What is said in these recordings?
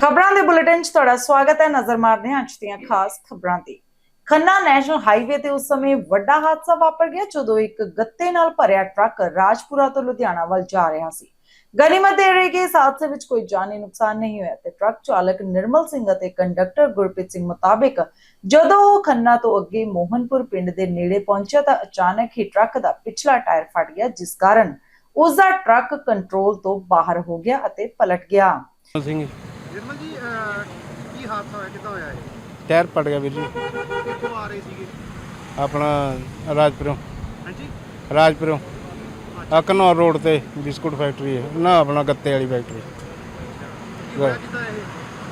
ਖਬਰਾਂ ਦੇ ਬੁਲੇਟਿਨ 'ਚ ਤੁਹਾਡਾ ਸਵਾਗਤ ਹੈ। ਨਜ਼ਰ ਮਾਰਦੇ ਹਾਂ ਅੱਜ ਦੀਆਂ ਖਾਸ ਖਬਰਾਂ ਤੇ ਖੰਨਾ ਨੈਸ਼ਨਲ ਹਾਈਵੇ ਤੇ ਉਸ ਸਮੇਂ ਵੱਡਾ ਹਾਦਸਾ ਵਾਪਰ ਗਿਆ, ਜਦੋਂ ਇੱਕ ਗੱਤੇ ਨਾਲ ਭਰਿਆ ਟਰੱਕ ਰਾਜਪੁਰਾ ਤੋਂ ਲੁਧਿਆਣਾ ਵੱਲ ਜਾ ਰਿਹਾ ਸੀ। ਗਨੀਮਤ ਦੇ ਰਹੀ ਕਿ ਇਸ ਹਾਦਸੇ ਵਿੱਚ ਕੋਈ ਜਾਨੀ ਨੁਕਸਾਨ ਨਹੀਂ ਹੋਇਆ ਤੇ ਟਰੱਕ ਚਾਲਕ ਨਿਰਮਲ ਸਿੰਘ ਅਤੇ ਕੰਡਕਟਰ ਗੁਰਪ੍ਰੀਤ ਸਿੰਘ ਮੁਤਾਬਿਕ ਜਦੋਂ ਉਹ ਖੰਨਾ ਤੋਂ ਅੱਗੇ ਮੋਹਨਪੁਰ ਪਿੰਡ ਦੇ ਨੇੜੇ ਪਹੁੰਚਿਆ ਤਾਂ ਅਚਾਨਕ ਹੀ ਟਰੱਕ ਦਾ ਪਿਛਲਾ ਟਾਇਰ ਫਟ ਗਿਆ, ਜਿਸ ਕਾਰਨ ਉਸ ਦਾ ਟਰੱਕ ਕੰਟਰੋਲ ਤੋਂ ਬਾਹਰ ਹੋ ਗਿਆ ਅਤੇ ਪਲਟ ਗਿਆ। ਸਿੰਘ ਨਿਰਮਲ ਜੀ ਅਹ, ਕੀ ਹਾਦਸਾ ਹੋਇਆ? ਕਿੱਦਾਂ ਹੋਇਆ ਇਹ? ਟਾਇਰ ਪੜ ਗਿਆ ਵੀਰ ਜੀ। ਕਿੱਥੋਂ ਆ ਰਹੇ ਸੀਗੇ? ਆਪਣਾ ਰਾਜਪੁਰੋਂ। ਹਾਂਜੀ? ਰਾਜਪੁਰੋਂ। ਅਕਨੌਰ ਰੋਡ ਤੇ ਬਿਸਕੁਟ ਫੈਕਟਰੀ ਹੈ। ਨਾ ਆਪਣਾ ਗੱਤੇ ਵਾਲੀ ਫੈਕਟਰੀ। ਕੀ ਹੋਇਆ? ਕਿੱਦਾਂ ਇਹ?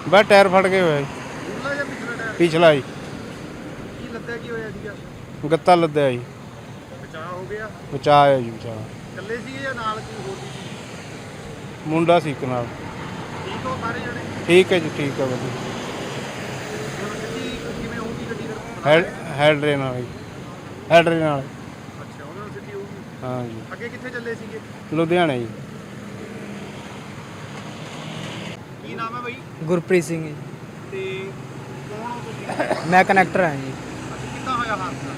ਬਸ ਟਾਇਰ ਫਟ ਗਏ ਹੋਏ। ਉਰਲਾ ਜਾਂ ਪਿਛਲਾ ਟਾਇਰ? ਪਿਛਲਾ ਹੀ ਕੀ ਲੱਦਿਆ ਕੀ ਹੋਇਆ ਸੀਗਾ? ਗੱਤਾ ਲੱਦਿਆ ਜੀ। ਬਚਾਅ ਹੋ ਗਿਆ? ਬਚਾ ਆਇਆ ਜੀ ਬਚਾ ਇਕੱਲੇ ਸੀਗੇ ਜਾਂ ਨਾਲ ਕੋਈ ਹੋਰ ਵੀ ਸੀ ਮੁੰਡਾ ਸੀ ਇੱਕ ਨਾਲ। ਠੀਕ ਹੋ ਸਾਰੇ ਜਣੇ ਠੀਕ ਹੈ ਜੀ ਠੀਕ ਹੈ ਵਧੀਆ। ਹੁਣ ਗੱਡੀ ਕਿਵੇਂ ਹੋਊਗੀ ਗੱਡੀ ਫਿਰ ਹੈਡ ਹੈਡਰੇ ਨਾਲ ਜੀ ਹੈਡਰੇ ਨਾਲ ਅੱਛਾ ਉਹਨਾਂ ਨੂੰ ਸਿੱਧੀ ਹੋਊਗੀ ਹਾਂ ਜੀ ਅੱਗੇ ਕਿੱਥੇ ਚੱਲੇ ਸੀਗੇ ਲੁਧਿਆਣੇ ਜੀ। ਕੀ ਨਾਮ ਹੈ ਬਾਈ? ਗੁਰਪ੍ਰੀਤ ਸਿੰਘ ਜੀ। ਤੇ ਕੌਣ ਹੋ ਤੁਸੀਂ? ਮੈਂ ਕਨੈਕਟਰ ਹਾਂ ਜੀ। ਅੱਛਾ ਕਿੱਦਾਂ ਹੋਇਆ ਹਾਦਸਾ?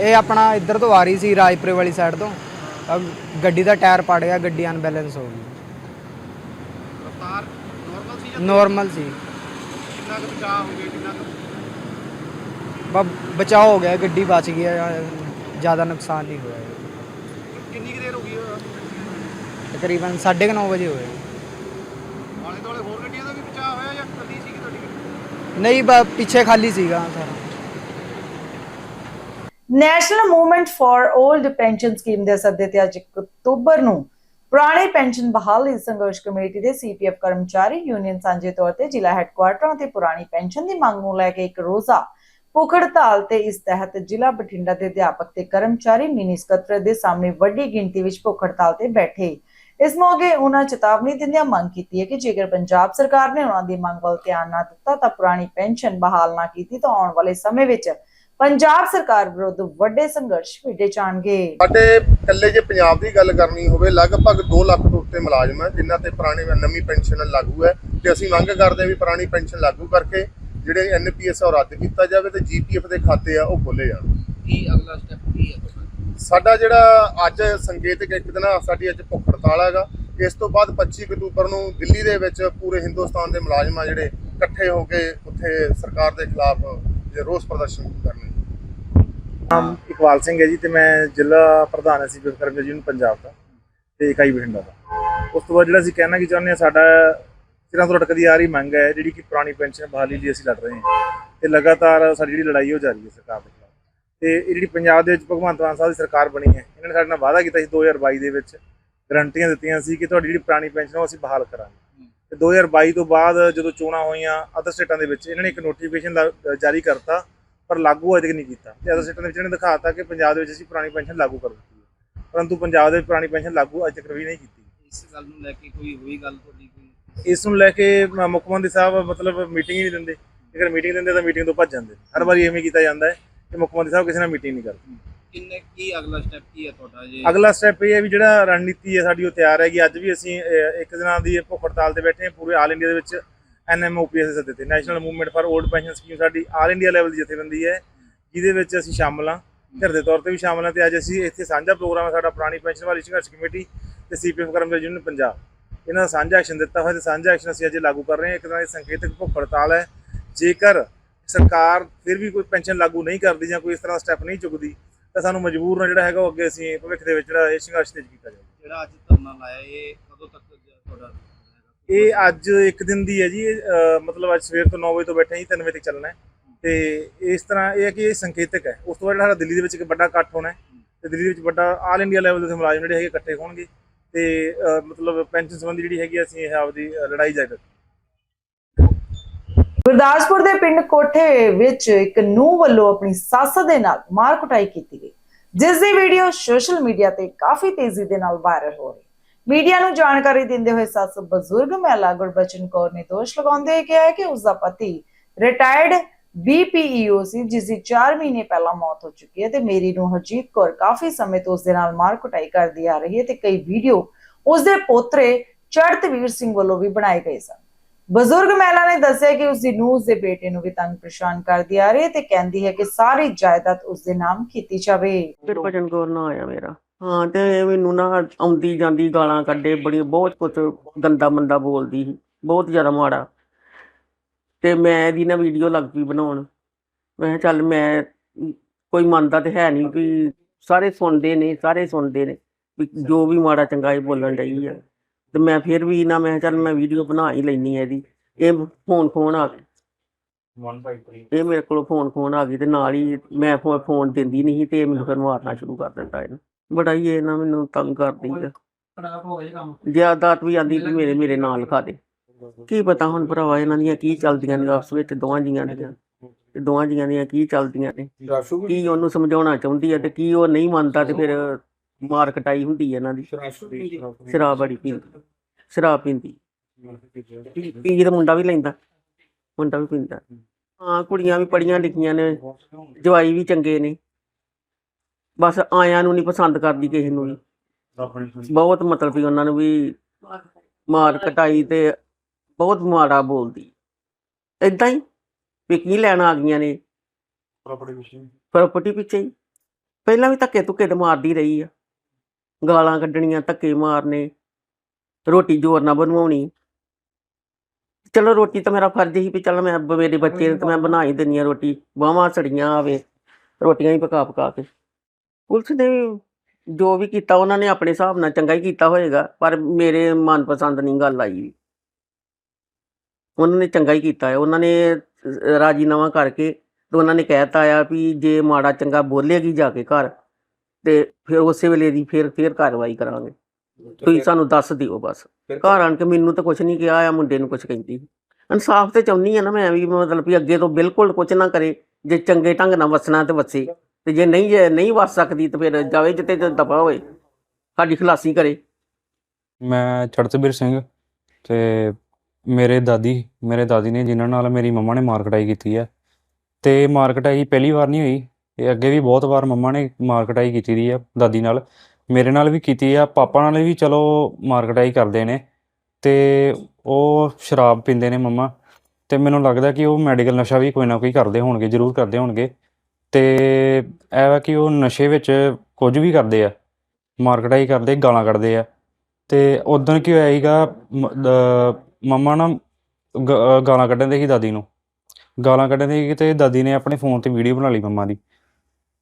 ਇਹ ਆਪਣਾ ਇੱਧਰ ਤੋਂ ਆ ਰਹੀ ਸੀ ਰਾਜਪੁਰੇ ਵਾਲੀ ਸਾਈਡ ਤੋਂ। ਅਹ ਗੱਡੀ ਦਾ ਟਾਇਰ ਪੜ ਗਿਆ ਗੱਡੀ ਅਨਬੈਲੈਂਸ ਹੋ ਗਈ। ਨਾਰਮਲ ਸੀ। ਕਿੰਨਾ ਕੁ ਬਚਾਅ ਹੋ ਗਿਆ ਕਿੰਨਾ ਕੁ? ਬਸ ਬਚਾਅ ਹੋ ਗਿਆ ਗੱਡੀ ਬਚ ਗਈ ਹੈ, ਜ਼ਿਆਦਾ ਨੁਕਸਾਨ ਨਹੀਂ ਹੋਇਆ। ਕਿੰਨੀ ਕੁ ਦੇਰ ਹੋ ਗਈ ਤਕਰੀਬਨ 9:30 ਵਜੇ ਹੋਇਆ। ਆਲੇ ਦੁਆਲੇ ਹੋਰ ਗੱਡੀਆਂ ਦਾ ਵੀ ਬਚਾਅ ਹੋਇਆ ਜਾਂ ਕੱਲੀ ਸੀਗੀ ਤੁਹਾਡੀ ਗੱਡੀ? ਨਹੀਂ ਬ- ਪਿੱਛੇ ਖਾਲੀ ਸੀਗਾ ਸਾਰਾ। National movement for old pension scheme ਦੇ ਸੱਦੇ ਤੇ ਅੱਜ 1 ਅਕਤੂਬਰ ਨੂੰ ਪੁਰਾਣੀ ਪੈਨਸ਼ਨ ਬਹਾਲੀ ਸੰਘਰਸ਼ ਕਮੇਟੀ ਦੇ ਸੀਪੀਐਫ ਕਰਮਚਾਰੀ ਯੂਨੀਅਨ ਸਾਂਝੇ ਤੌਰ ਤੇ ਜ਼ਿਲ੍ਹਾ ਹੈੱਡਕੁਆਰਟਰਾਂ ਤੇ ਪੁਰਾਣੀ ਪੈਨਸ਼ਨ ਦੀ ਮੰਗ ਨੂੰ ਲੈ ਕੇ ਇੱਕ ਰੋਜ਼ਾ ਭੁੱਖ ਹੜਤਾਲ ਤੇ ਇਸ ਤਹਿਤ ਜ਼ਿਲ੍ਹਾ ਬਠਿੰਡਾ ਦੇ ਅਧਿਆਪਕ ਤੇ ਕਰਮਚਾਰੀ ਮਿਨੀ ਸਕੱਤਰ ਦੇ ਸਾਹਮਣੇ ਵੱਡੀ ਗਿਣਤੀ ਵਿੱਚ ਭੁੱਖ ਹੜਤਾਲ ਤੇ ਬੈਠੇ। ਇਸ ਮੌਕੇ ਉਹਨਾਂ ਚੇਤਾਵਨੀ ਦਿੰਦਿਆਂ ਮੰਗ ਕੀਤੀ ਹੈ ਕਿ ਜੇਕਰ ਪੰਜਾਬ ਸਰਕਾਰ ਨੇ ਉਹਨਾਂ ਦੀ ਮੰਗ ਵੱਲ ਧਿਆਨ ਨਾ ਦਿੱਤਾ ਤਾਂ ਪੁਰਾਣੀ ਪੈਨਸ਼ਨ ਬਹਾਲ ਨਾ ਕੀਤੀ ਤਾਂ ਆਉਣ ਵਾਲੇ ਸਮੇਂ ਵਿੱਚ ਪੰਜਾਬ ਸਰਕਾਰ ਵਿਰੁੱਧ ਵੱਡੇ ਸੰਘਰਸ਼ ਵਿੱਢੇ ਜਾਣਗੇ। ਸਾਡੇ ਇਕੱਲੇ ਜੇ ਪੰਜਾਬ ਦੀ ਗੱਲ ਕਰਨੀ ਹੋਵੇ ਲਗਭਗ 2 ਲੱਖ ਤੋਂ ਉੱਤੇ ਮੁਲਾਜ਼ਮ ਹੈ ਜਿਨ੍ਹਾਂ ਤੇ ਪੁਰਾਣੀ ਨਵੀਂ ਪੈਨਸ਼ਨ ਲਾਗੂ ਹੈ ਤੇ ਅਸੀਂ ਮੰਗ ਕਰਦੇ ਹਾਂ ਵੀ ਪੁਰਾਣੀ ਪੈਨਸ਼ਨ ਲਾਗੂ ਕਰਕੇ ਜਿਹੜੇ ਐਨਪੀਐਸ ਆ ਰੱਦ ਕੀਤਾ ਜਾਵੇ ਤੇ ਜੀਪੀਐਫ ਦੇ ਖਾਤੇ ਆ ਉਹ ਖੋਲੇ ਜਾਣ। ਕੀ ਅਗਲਾ ਸਟੈਪ ਕੀ ਹੈ ਤੁਹਾਡਾ? ਸਾਡਾ ਜਿਹੜਾ ਅੱਜ ਸੰਕੇਤਕ ਇੱਕ ਦਿਨ ਸਾਡੀ ਅੱਜ ਭੁੱਖ ਹੜਤਾਲ ਹੈਗਾ। ਇਸ ਤੋਂ ਬਾਅਦ 25 ਅਕਤੂਬਰ ਨੂੰ ਦਿੱਲੀ ਦੇ ਵਿੱਚ ਪੂਰੇ ਹਿੰਦੁਸਤਾਨ ਦੇ ਮੁਲਾਜ਼ਮ ਆ ਜਿਹੜੇ ਇਕੱਠੇ ਹੋ ਕੇ ਉੱਥੇ ਸਰਕਾਰ ਦੇ ਖਿਲਾਫ ਰੋਸ ਪ੍ਰਦਰਸ਼ਨ ਕਰਨੇ। ਨਾਮ ਇਕਬਾਲ ਸਿੰਘ ਹੈ ਜੀ ਤੇ ਮੈਂ ਜ਼ਿਲ੍ਹਾ ਪ੍ਰਧਾਨ ਹਾਂ ਵਿਕਰਮ ਜੀ ਯੂਨੀਅਨ ਪੰਜਾਬ ਦਾ ਤੇ ਇਕਾਈ ਬਠਿੰਡਾ ਦਾ। ਉਸ ਤੋਂ ਬਾਅਦ ਜਿਹੜਾ ਅਸੀਂ ਕਹਿਣਾ ਕਿ ਚਾਹੁੰਦੇ ਹਾਂ, ਸਾਡਾ ਸਿਰਾਂ ਤੋਂ ਲਟਕਦੀ ਆ ਰਹੀ ਮੰਗ ਹੈ ਜਿਹੜੀ ਕਿ ਪੁਰਾਣੀ ਪੈਨਸ਼ਨ ਬਹਾਲੀ ਲਈ ਅਸੀਂ ਲੜ ਰਹੇ ਹਾਂ ਤੇ ਲਗਾਤਾਰ ਸਾਡੀ ਜਿਹੜੀ ਲੜਾਈ ਹੋ ਜਾ ਰਹੀ ਹੈ ਸਰਕਾਰ ਦੇ ਖਿਲਾਫ। ਤੇ ਇਹ ਜਿਹੜੀ ਪੰਜਾਬ ਦੇ ਵਿੱਚ ਭਗਵੰਤ ਮਾਨ ਸਾਹਿਬ ਦੀ ਸਰਕਾਰ ਬਣੀ ਹੈ, ਇਹਨਾਂ ਨੇ ਸਾਡੇ ਨਾਲ ਵਾਅਦਾ ਕੀਤਾ ਸੀ 2022 ਦੇ ਵਿੱਚ ਗਰੰਟੀਆਂ ਦਿੱਤੀਆਂ ਸੀ ਕਿ ਤੁਹਾਡੀ ਜਿਹੜੀ ਪੁਰਾਣੀ ਪੈਨਸ਼ਨ ਉਹ ਅਸੀਂ ਬਹਾਲ ਕਰਾਂਗੇ। ਤੇ 2022 ਤੋਂ ਬਾਅਦ ਜਦੋਂ ਚੋਣਾਂ ਹੋਈਆਂ ਅਦਰ ਸਟੇਟਾਂ ਦੇ ਵਿੱਚ ਇਹਨਾਂ ਨੇ ਇੱਕ ਨੋਟੀਫਿਕੇਸ਼ਨ ਜਾਰੀ ਕਰਤਾ ਪਰ ਲਾਗੂ ਅਜੇ ਤੱਕ ਨਹੀਂ ਕੀਤਾ। ਤੇ ਅਦਰ ਸਟੇਟਾਂ ਦੇ ਵਿੱਚ ਇਹਨਾਂ ਨੇ ਦਿਖਾਤਾ ਕਿ ਪੰਜਾਬ ਦੇ ਵਿੱਚ ਅਸੀਂ ਪੁਰਾਣੀ ਪੈਨਸ਼ਨ ਲਾਗੂ ਕਰ ਦਿੱਤੀ ਹੈ। ਪਰੰਤੂ ਪੰਜਾਬ ਦੇ ਵਿੱਚ ਪੁਰਾਣੀ ਪੈਨਸ਼ਨ ਲਾਗੂ ਅਜੇ ਤੱਕ ਵੀ ਨਹੀਂ ਕੀਤੀ। ਇਸ ਗੱਲ ਨੂੰ ਲੈ ਕੇ ਕੋਈ ਹੋਈ ਗੱਲ ਤੁਹਾਡੀ ਕੋਈ? ਇਸ ਨੂੰ ਲੈ ਕੇ ਮੁੱਖ ਮੰਤਰੀ ਸਾਹਿਬ ਮਤਲਬ ਮੀਟਿੰਗ ਹੀ ਨਹੀਂ ਦਿੰਦੇ। ਜੇਕਰ ਮੀਟਿੰਗ ਦਿੰਦੇ ਤਾਂ ਮੀਟਿੰਗ ਤੋਂ ਭੱਜ ਜਾਂਦੇ। ਹਰ ਵਾਰੀ ਐਵੇਂ ਕੀਤਾ ਜਾਂਦਾ ਹੈ ਕਿ ਮੁੱਖ ਮੰਤਰੀ ਸਾਹਿਬ ਕਿਸੇ ਨਾਲ ਮੀਟਿੰਗ ਨਹੀਂ ਕਰਦੇ। ਕਿੰਨੇ ਕੀ ਅਗਲਾ ਸਟੈਪ ਕੀ ਹੈ ਤੁਹਾਡਾ ਜੀ? ਅਗਲਾ ਸਟੈਪ ਇਹ ਹੈ ਵੀ ਜਿਹੜਾ ਰਣਨੀਤੀ ਹੈ ਸਾਡੀ ਉਹ ਤਿਆਰ ਹੈਗੀ। ਅੱਜ ਵੀ ਅਸੀਂ ਅਹ, ਇੱਕ ਦਿਨਾਂ ਦੀ ਭੁੱਖ ਹੜਤਾਲ ਤੇ ਬੈਠੇ ਹਾਂ ਪੂਰੇ ਆਲ ਇੰਡੀਆ ਦੇ ਵਿੱਚ ਐਨਐਮਓਪੀਐਸ ਦੇ ਸੱਦੇ ਤੇ। National movement for old pension scheme ਸਾਡੀ ਆਲ ਇੰਡੀਆ ਲੈਵਲ ਦੀ ਜਥੇਬੰਦੀ ਹੈ ਜਿਹਦੇ ਵਿੱਚ ਅਸੀਂ ਸ਼ਾਮਲ ਹਾਂ। ਘਰ ਦੇ ਤੌਰ ਤੇ ਵੀ ਸ਼ਾਮਲ ਹਾਂ ਤੇ ਅੱਜ ਅਸੀਂ ਇੱਥੇ ਸਾਂਝਾ ਪ੍ਰੋਗਰਾਮ ਹੈ ਸਾਡਾ ਪੁਰਾਣੀ ਪੈਨਸ਼ਨ ਵਾਲੀ ਸੰਘਰਸ਼ ਕਮੇਟੀ ਤੇ ਸੀਪੀਐਫ ਕਰਮਚਾਰੀ ਯੂਨੀਅਨ ਪੰਜਾਬ। ਇਹਨਾਂ ਦਾ ਸਾਂਝਾ ਐਕਸ਼ਨ ਦਿੱਤਾ ਹੋਇਆ ਤੇ ਸਾਂਝਾ ਐਕਸ਼ਨ ਅਸੀਂ ਅੱਜ ਲਾਗੂ ਕਰ ਰਹੇ ਹਾਂ। ਇੱਕ ਤਰ੍ਹਾਂ ਦੀ ਸੰਕੇਤਕ ਭੁੱਖ ਹੜਤਾਲ ਹੈ। ਜੇਕਰ ਸਰਕਾਰ ਫਿਰ ਵੀ ਕੋਈ ਪੈਨਸ਼ਨ ਲਾਗੂ ਨਹੀਂ ਕਰਦੀ ਜਾਂ ਕੋਈ ਇਸ ਤਰ੍ਹਾਂ ਦਾ ਸਟੈਪ ਨਹੀਂ ਚੁੱਕਦੀ ਤਾਂ ਸਾਨੂੰ ਮਜਬੂਰ ਨਾਲ ਜਿਹੜਾ ਹੈਗਾ ਉਹ ਅੱਗੇ ਅਸੀਂ ਭਵਿੱਖ ਦੇ ਵਿੱਚ ਜਿਹੜਾ ਇਹ ਸੰਘਰਸ਼ ਤੇਜ਼ ਕੀਤਾ ਜਾਵੇ ਜਿਹੜਾ ਅੱਜ ਧਰਨਾ ਲਾਇਆ ਇਹ ਕਦੋਂ ਤੱਕ ਤੁਹਾਡਾ ਇਹ ਅੱਜ ਇੱਕ ਦਿਨ ਦੀ ਹੈ ਜੀ ਮਤਲਬ ਅੱਜ ਸਵੇਰ ਤੋਂ 9 ਵਜੇ ਤੋਂ ਬੈਠੇ ਜੀ 3 ਵਜੇ ਤੱਕ ਚੱਲਣਾ ਹੈ। ਤੇ ਇਸ ਤਰ੍ਹਾਂ ਇਹ ਹੈ ਕਿ ਇਹ ਸੰਕੇਤਕ ਹੈ। ਉਸ ਤੋਂ ਬਾਅਦ ਜਿਹੜਾ ਸਾਡਾ ਦਿੱਲੀ ਦੇ ਵਿੱਚ ਇੱਕ ਵੱਡਾ ਇਕੱਠ ਹੋਣਾ ਹੈ ਤੇ ਦਿੱਲੀ ਦੇ ਵਿੱਚ ਵੱਡਾ ਆਲ ਇੰਡੀਆ ਲੈਵਲ ਦੇ ਮੁਲਾਜ਼ਮ ਜਿਹੜੇ ਹੈਗੇ ਇਕੱਠੇ ਹੋਣਗੇ ਤੇ ਮਤਲਬ ਪੈਨਸ਼ਨ ਸੰਬੰਧੀ ਜਿਹੜੀ ਹੈਗੀ ਅਸੀਂ ਇਹ ਆਪਦੀ ਲੜਾਈ ਜਾਰੀ ਰੱਖਾਂਗੇ ਗੁਰਦਾਸਪੁਰ ਦੇ ਪਿੰਡ ਕੋਠੇ ਵਿੱਚ ਇੱਕ ਨੂੰ ਵੱਲੋਂ ਆਪਣੀ ਸੱਸ ਦੇ ਨਾਲ ਮਾਰ ਕੁਟਾਈ ਕੀਤੀ ਗਈ, ਜਿਸ ਦੀ ਵੀਡੀਓ ਸੋਸ਼ਲ ਮੀਡੀਆ ਤੇ ਕਾਫੀ ਤੇਜ਼ੀ ਦੇ ਨਾਲ ਵਾਇਰਲ ਹੋ ਰਹੀ। ਮੀਡੀਆ ਨੂੰ ਜਾਣਕਾਰੀ ਦਿੰਦੇ ਹੋਏ ਸੱਸ ਬਜ਼ੁਰਗ ਮਹਿਲਾ ਗੁਰਬਚਨ ਕੌਰ ਨੇ ਦੋਸ਼ ਲਗਾਉਂਦੇ ਹੋਏ ਕਿਹਾ ਕਿ ਉਸ ਦਾ ਪਤੀ ਰਿਟਾਇਰਡ ਬੀਪੀਈਓ ਸੀ, ਜਿਸ ਦੀ 4 ਮਹੀਨੇ ਪਹਿਲਾਂ ਮੌਤ ਹੋ ਚੁੱਕੀ ਹੈ ਤੇ ਮੇਰੀ ਨੂੰ ਹਰਜੀਤ ਕੌਰ ਕਾਫੀ ਸਮੇਂ ਤੋਂ ਉਸ ਦੇ ਨਾਲ ਮਾਰ ਕੁਟਾਈ ਕਰਦੀ ਆ ਰਹੀ ਹੈ ਤੇ ਕਈ ਵੀਡੀਓ ਉਸ ਦੇ ਪੋਤਰੇ ਚੜਤਵੀਰ ਸਿੰਘ ਵੱਲੋਂ ਵੀ ਬਣਾਏ ਗਏ ਸਨ। ਬਜ਼ੁਰਗ ਮਹਿਲਾ ਨੇ ਦੱਸਿਆ ਕਿ ਉਸ ਦੀ ਨੂੰਹ ਦੇ ਬੇਟੇ ਨੂੰ ਵੀ ਤੰਗ ਪਰੇਸ਼ਾਨ ਕਰਦੀ ਆ ਰਹੀ ਹੈ ਤੇ ਕਹਿੰਦੀ ਹੈ ਕਿ ਸਾਰੀ ਜਾਇਦਾਦ ਉਸ ਦੇ ਨਾਮ ਕੀਤੀ ਜਾਵੇ। ਗੁਰਭਜਨ ਕੌਰ ਨਾਂ ਆਇਆ ਮੇਰਾ। ਹਾਂ, ਤੇ ਮੈਨੂੰ ਨਾ ਆਉਂਦੀ ਜਾਂਦੀ ਗਾਲਾਂ ਕੱਢੇ ਬੜੀ ਬਹੁਤ ਕੁਝ ਗੰਦਾ ਮੰਦਾ ਬੋਲਦੀ ਸੀ, ਬਹੁਤ ਜ਼ਿਆਦਾ ਮਾੜਾ। ਤੇ ਮੈਂ ਇਹਦੀ ਨਾ ਵੀਡੀਓ ਲੱਗ ਪਈ ਬਣਾਉਣ। ਮੈਂ ਕਿਹਾ ਚੱਲ ਮੈਂ, ਕੋਈ ਮੰਨਦਾ ਤੇ ਹੈ ਨਹੀਂ ਵੀ ਸਾਰੇ ਸੁਣਦੇ ਨੇ, ਸਾਰੇ ਸੁਣਦੇ ਨੇ ਜੋ ਵੀ ਮਾੜਾ ਚੰਗਾ ਇਹ ਬੋਲਣ ਡਈ ਆ। ਤੇ ਮੈਂ ਫਿਰ ਵੀ ਨਾ ਮੈਂ ਚੱਲ ਮੈਂ ਵੀਡੀਓ ਬਣਾ ਹੀ ਲੈਣੀ ਹੈ ਇਹਦੀ। ਇਹ ਫੋਨ ਫੋਨ ਆ ਗਿਆ ਇਹ ਮੇਰੇ ਕੋਲ ਫੋਨ ਫੋਨ ਆ ਗਈ ਤੇ ਨਾਲ ਹੀ ਮੈਂ ਫੋ- ਫੋਨ ਦਿੰਦੀ ਨਹੀਂ ਤੇ ਇਹ ਮੈਨੂੰ ਫਿਰ ਮਾਰਨਾ ਸ਼ੁਰੂ ਕਰ ਦਿੰਦਾ ਇਹਨੇ। ਬੜਾ ਹੀ ਇਹ ਨਾ ਮੈਨੂੰ ਤੰਗ ਕਰਦੀ ਹੈ ਜ਼ਿਆਦਾਤ ਵੀ ਆਂਦੀ ਵੀ ਮੇਰੇ ਮੇਰੇ ਨਾਲ ਲਿਖਾ ਦੇ। ਕੀ ਪਤਾ ਹੁਣ ਭਰਾਵਾ ਇਹਨਾਂ ਦੀਆਂ ਕੀ ਚੱਲਦੀਆਂ ਨੇ ਆਪਸ ਵਿੱਚ ਦੋਵਾਂ ਜੀਆਂ ਦੀਆਂ। ਤੇ ਦੋਵਾਂ ਜੀਆਂ ਦੀਆਂ ਕੀ ਚੱਲਦੀਆਂ ਨੇ। ਕੀ ਉਹਨੂੰ ਸਮਝਾਉਣਾ ਚਾਹੁੰਦੀ ਹੈ ਤੇ ਕੀ ਉਹ ਨਹੀਂ ਮੰਨਦਾ ਤੇ ਫਿਰ ਮਾਰ ਕਟਾਈ ਹੁੰਦੀ ਹੈ ਇਹਨਾਂ ਦੀ। ਸ਼ਰਾਬ ਬੜੀ ਪੀਂਦੀ ਸ਼ਰਾਬ ਪੀਂਦੀ। ਪੀ ਪੀ ਕੇ ਤਾਂ ਮੁੰਡਾ ਵੀ ਲੈਂਦਾ। ਮੁੰਡਾ ਵੀ ਪੀਂਦਾ। ਹਾਂ ਕੁੜੀਆਂ ਵੀ ਪੜੀਆਂ ਲਿਖੀਆਂ ਨੇ। ਜਵਾਈ ਵੀ ਚੰਗੇ ਨੇ। ਬਸ ਆਇਆਂ ਨੂੰ ਨਹੀਂ ਪਸੰਦ ਕਰਦੀ ਕਿਸੇ ਨੂੰ ਵੀ। ਬਹੁਤ ਮਤਲਬ ਵੀ ਉਹਨਾਂ ਨੂੰ ਵੀ ਮਾਰ ਕਟਾਈ ਤੇ ਬਹੁਤ ਮਾੜਾ ਬੋਲਦੀ। ਏਦਾਂ ਹੀ ਵੀ ਕੀ ਲੈਣ ਆ ਗਈਆਂ ਨੇ। ਪ੍ਰਾਪਰਟੀ ਪਿੱਛੇ। ਹੀ। ਪਹਿਲਾਂ ਵੀ ਧੱਕੇ ਧੁੱਕੇ ਤੇ ਮਾਰਦੀ ਰਹੀ ਆ। ਗਾਲਾਂ ਕੱਢਣੀਆਂ, ਧੱਕੇ ਮਾਰਨੇ, ਰੋਟੀ ਜ਼ੋਰ ਨਾਲ ਬਣਵਾਉਣੀ। ਚਲੋ ਰੋਟੀ ਤਾਂ ਮੇਰਾ ਫਰਜ਼ ਹੀ ਵੀ ਚਲ ਮੈਂ ਮੇਰੇ ਬੱਚੇ ਨੇ ਤਾਂ ਮੈਂ ਬਣਾ ਹੀ ਦਿੰਨੀ ਆ ਰੋਟੀ, ਬਾਹਾਂ ਸੜੀਆਂ ਆਵੇ, ਰੋਟੀਆਂ ਹੀ ਪਕਾ ਪਕਾ ਕੇ। ਪੁਲਿਸ ਨੇ ਜੋ ਵੀ ਕੀਤਾ ਉਹਨਾਂ ਨੇ ਆਪਣੇ ਹਿਸਾਬ ਨਾਲ ਚੰਗਾ ਹੀ ਕੀਤਾ ਹੋਏਗਾ, ਪਰ ਮੇਰੇ ਮਨਪਸੰਦ ਨਹੀਂ ਗੱਲ ਆਈ। ਉਹਨਾਂ ਨੇ ਚੰਗਾ ਹੀ ਕੀਤਾ ਹੈ। ਉਹਨਾਂ ਨੇ ਰਾਜੀਨਾਮਾ ਕਰਕੇ ਤੇ ਉਹਨਾਂ ਨੇ ਕਹਿਤਾ ਆ ਵੀ ਜੇ ਮਾੜਾ ਚੰਗਾ ਬੋਲੇਗੀ ਜਾ ਕੇ ਘਰ ਤੇ ਫਿਰ ਉਸੇ ਵੇਲੇ ਦੀ ਫਿਰ ਫਿਰ ਕਾਰਵਾਈ ਕਰਾਂਗੇ। ਤੁਸੀਂ ਸਾਨੂੰ ਦੱਸ ਦਿਓ ਬਸ। ਘਰ ਆਣ ਕੇ ਮੈਨੂੰ ਤਾਂ ਕੁਝ ਨਹੀਂ ਕਿਹਾ ਆ ਮੁੰਡੇ ਨੂੰ ਕੁਝ ਕਹਿੰਦੀ। ਇਨਸਾਫ ਤੇ ਚਾਹੁੰਦੀ ਆ ਨਾ ਮੈਂ ਵੀ ਮਤਲਬ ਵੀ ਅੱਗੇ ਤੋਂ ਬਿਲਕੁਲ ਕੁਝ ਨਾ ਕਰੇ ਜੇ ਚੰਗੇ ਢੰਗ ਨਾਲ ਵਸਣਾ ਤੇ ਵਸੇ। ਤੇ ਜੇ ਨਹੀਂ ਜੇ ਨਹੀਂ ਵਸ ਸਕਦੀ ਤੇ ਫਿਰ ਜਾਵੇ ਜਿੱਤੇ ਤੇ ਦਫਾ ਹੋਏ ਸਾਡੀ ਖਲਾਸੀ ਕਰੇ। ਮੈਂ ਚੜਤਬੀਰ ਸਿੰਘ ਤੇ ਮੇਰੇ ਦਾਦੀ ਮੇਰੇ ਦਾਦੀ ਨੇ ਜਿਨ੍ਹਾਂ ਨਾਲ ਮੇਰੀ ਮੰਮਾ ਨੇ ਮਾਰ ਕਟਾਈ ਕੀਤੀ ਹੈ ਤੇ ਮਾਰ ਕਟਾਈ ਪਹਿਲੀ ਵਾਰ ਨਹੀਂ ਹੋਈ। ਇਹ ਅੱਗੇ ਵੀ ਬਹੁਤ ਵਾਰ ਮੰਮਾ ਨੇ ਮਾਰ ਕਟਾਈ ਕੀਤੀ ਦੀ ਆ, ਦਾਦੀ ਨਾਲ। ਮੇਰੇ ਨਾਲ ਵੀ ਕੀਤੀ ਆ, ਪਾਪਾ ਨਾਲ ਵੀ ਚਲੋ ਮਾਰ ਕਟਾਈ ਕਰਦੇ ਨੇ। ਤੇ ਉਹ ਸ਼ਰਾਬ ਪੀਂਦੇ ਨੇ ਮੰਮਾ। ਤੇ ਮੈਨੂੰ ਲੱਗਦਾ ਕਿ ਉਹ ਮੈਡੀਕਲ ਨਸ਼ਾ ਵੀ ਕੋਈ ਨਾ ਕੋਈ ਕਰਦੇ ਹੋਣਗੇ, ਜ਼ਰੂਰ ਕਰਦੇ ਹੋਣਗੇ। ਤੇ ਇਹ ਵਾ ਕਿ ਉਹ ਨਸ਼ੇ ਵਿੱਚ ਕੁਝ ਵੀ ਕਰਦੇ ਆ, ਮਾਰ ਕਟਾਈ ਕਰਦੇ, ਗਾਲਾਂ ਕੱਢਦੇ ਆ। ਤੇ ਉਦੋਂ ਕੀ ਹੋਇਆ ਸੀਗਾ ਮੰਮਾ ਨਾ ਗਾਲਾਂ ਕੱਢਣ ਦੇ ਸੀ ਦਾਦੀ ਨੂੰ। ਗਾਲਾਂ ਕੱਢਣ ਦੇ ਸੀ ਤੇ ਦਾਦੀ ਨੇ ਆਪਣੇ ਫੋਨ ਤੇ ਵੀਡੀਓ ਬਣਾ ਲਈ ਮੰਮਾ ਦੀ।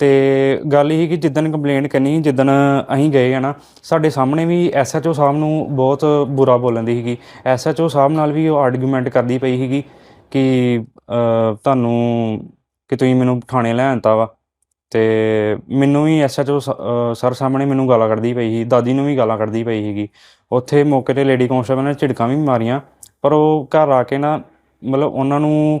ਤੇ ਗੱਲ ਇਹ ਕਿ ਜਿੱਦਣ ਕੰਪਲੇਂਟ ਕਰਨੀ, ਜਿੱਦਣ ਅਸੀਂ ਗਏ ਆ ਨਾ, ਸਾਡੇ ਸਾਹਮਣੇ ਵੀ ਐਸਐਚਓ ਸਾਹਿਬ ਨੂੰ ਬਹੁਤ ਬੁਰਾ ਬੋਲਣ ਦੀ ਸੀਗੀ। ਐਸਐਚਓ ਸਾਹਿਬ ਨਾਲ ਵੀ ਉਹ ਆਰਗੂਮੈਂਟ ਕਰਦੀ ਪਈ ਸੀਗੀ ਕਿ ਤੁਹਾਨੂੰ ਕਿ ਤੁਸੀਂ ਮੈਨੂੰ ਥਾਣੇ ਲੈ ਆਂਤਾ ਵਾ। ਤੇ ਮੈਨੂੰ ਵੀ ਐਸਐਚਓ ਸਰ ਸਾਹਮਣੇ ਮੈਨੂੰ ਗਾਲਾਂ ਕੱਢਦੀ ਪਈ ਸੀ, ਦਾਦੀ ਨੂੰ ਵੀ ਗਾਲਾਂ ਕੱਢਦੀ ਪਈ ਸੀਗੀ। ਉੱਥੇ ਮੌਕੇ ਤੇ ਲੇਡੀ ਕਾਂਸਟੇਬਲ ਨੇ ਝਿੜਕਾਂ ਵੀ ਮਾਰੀਆਂ, ਪਰ ਉਹ ਘਰ ਆ ਕੇ ਨਾ, ਮਤਲਬ ਉਹਨਾਂ ਨੂੰ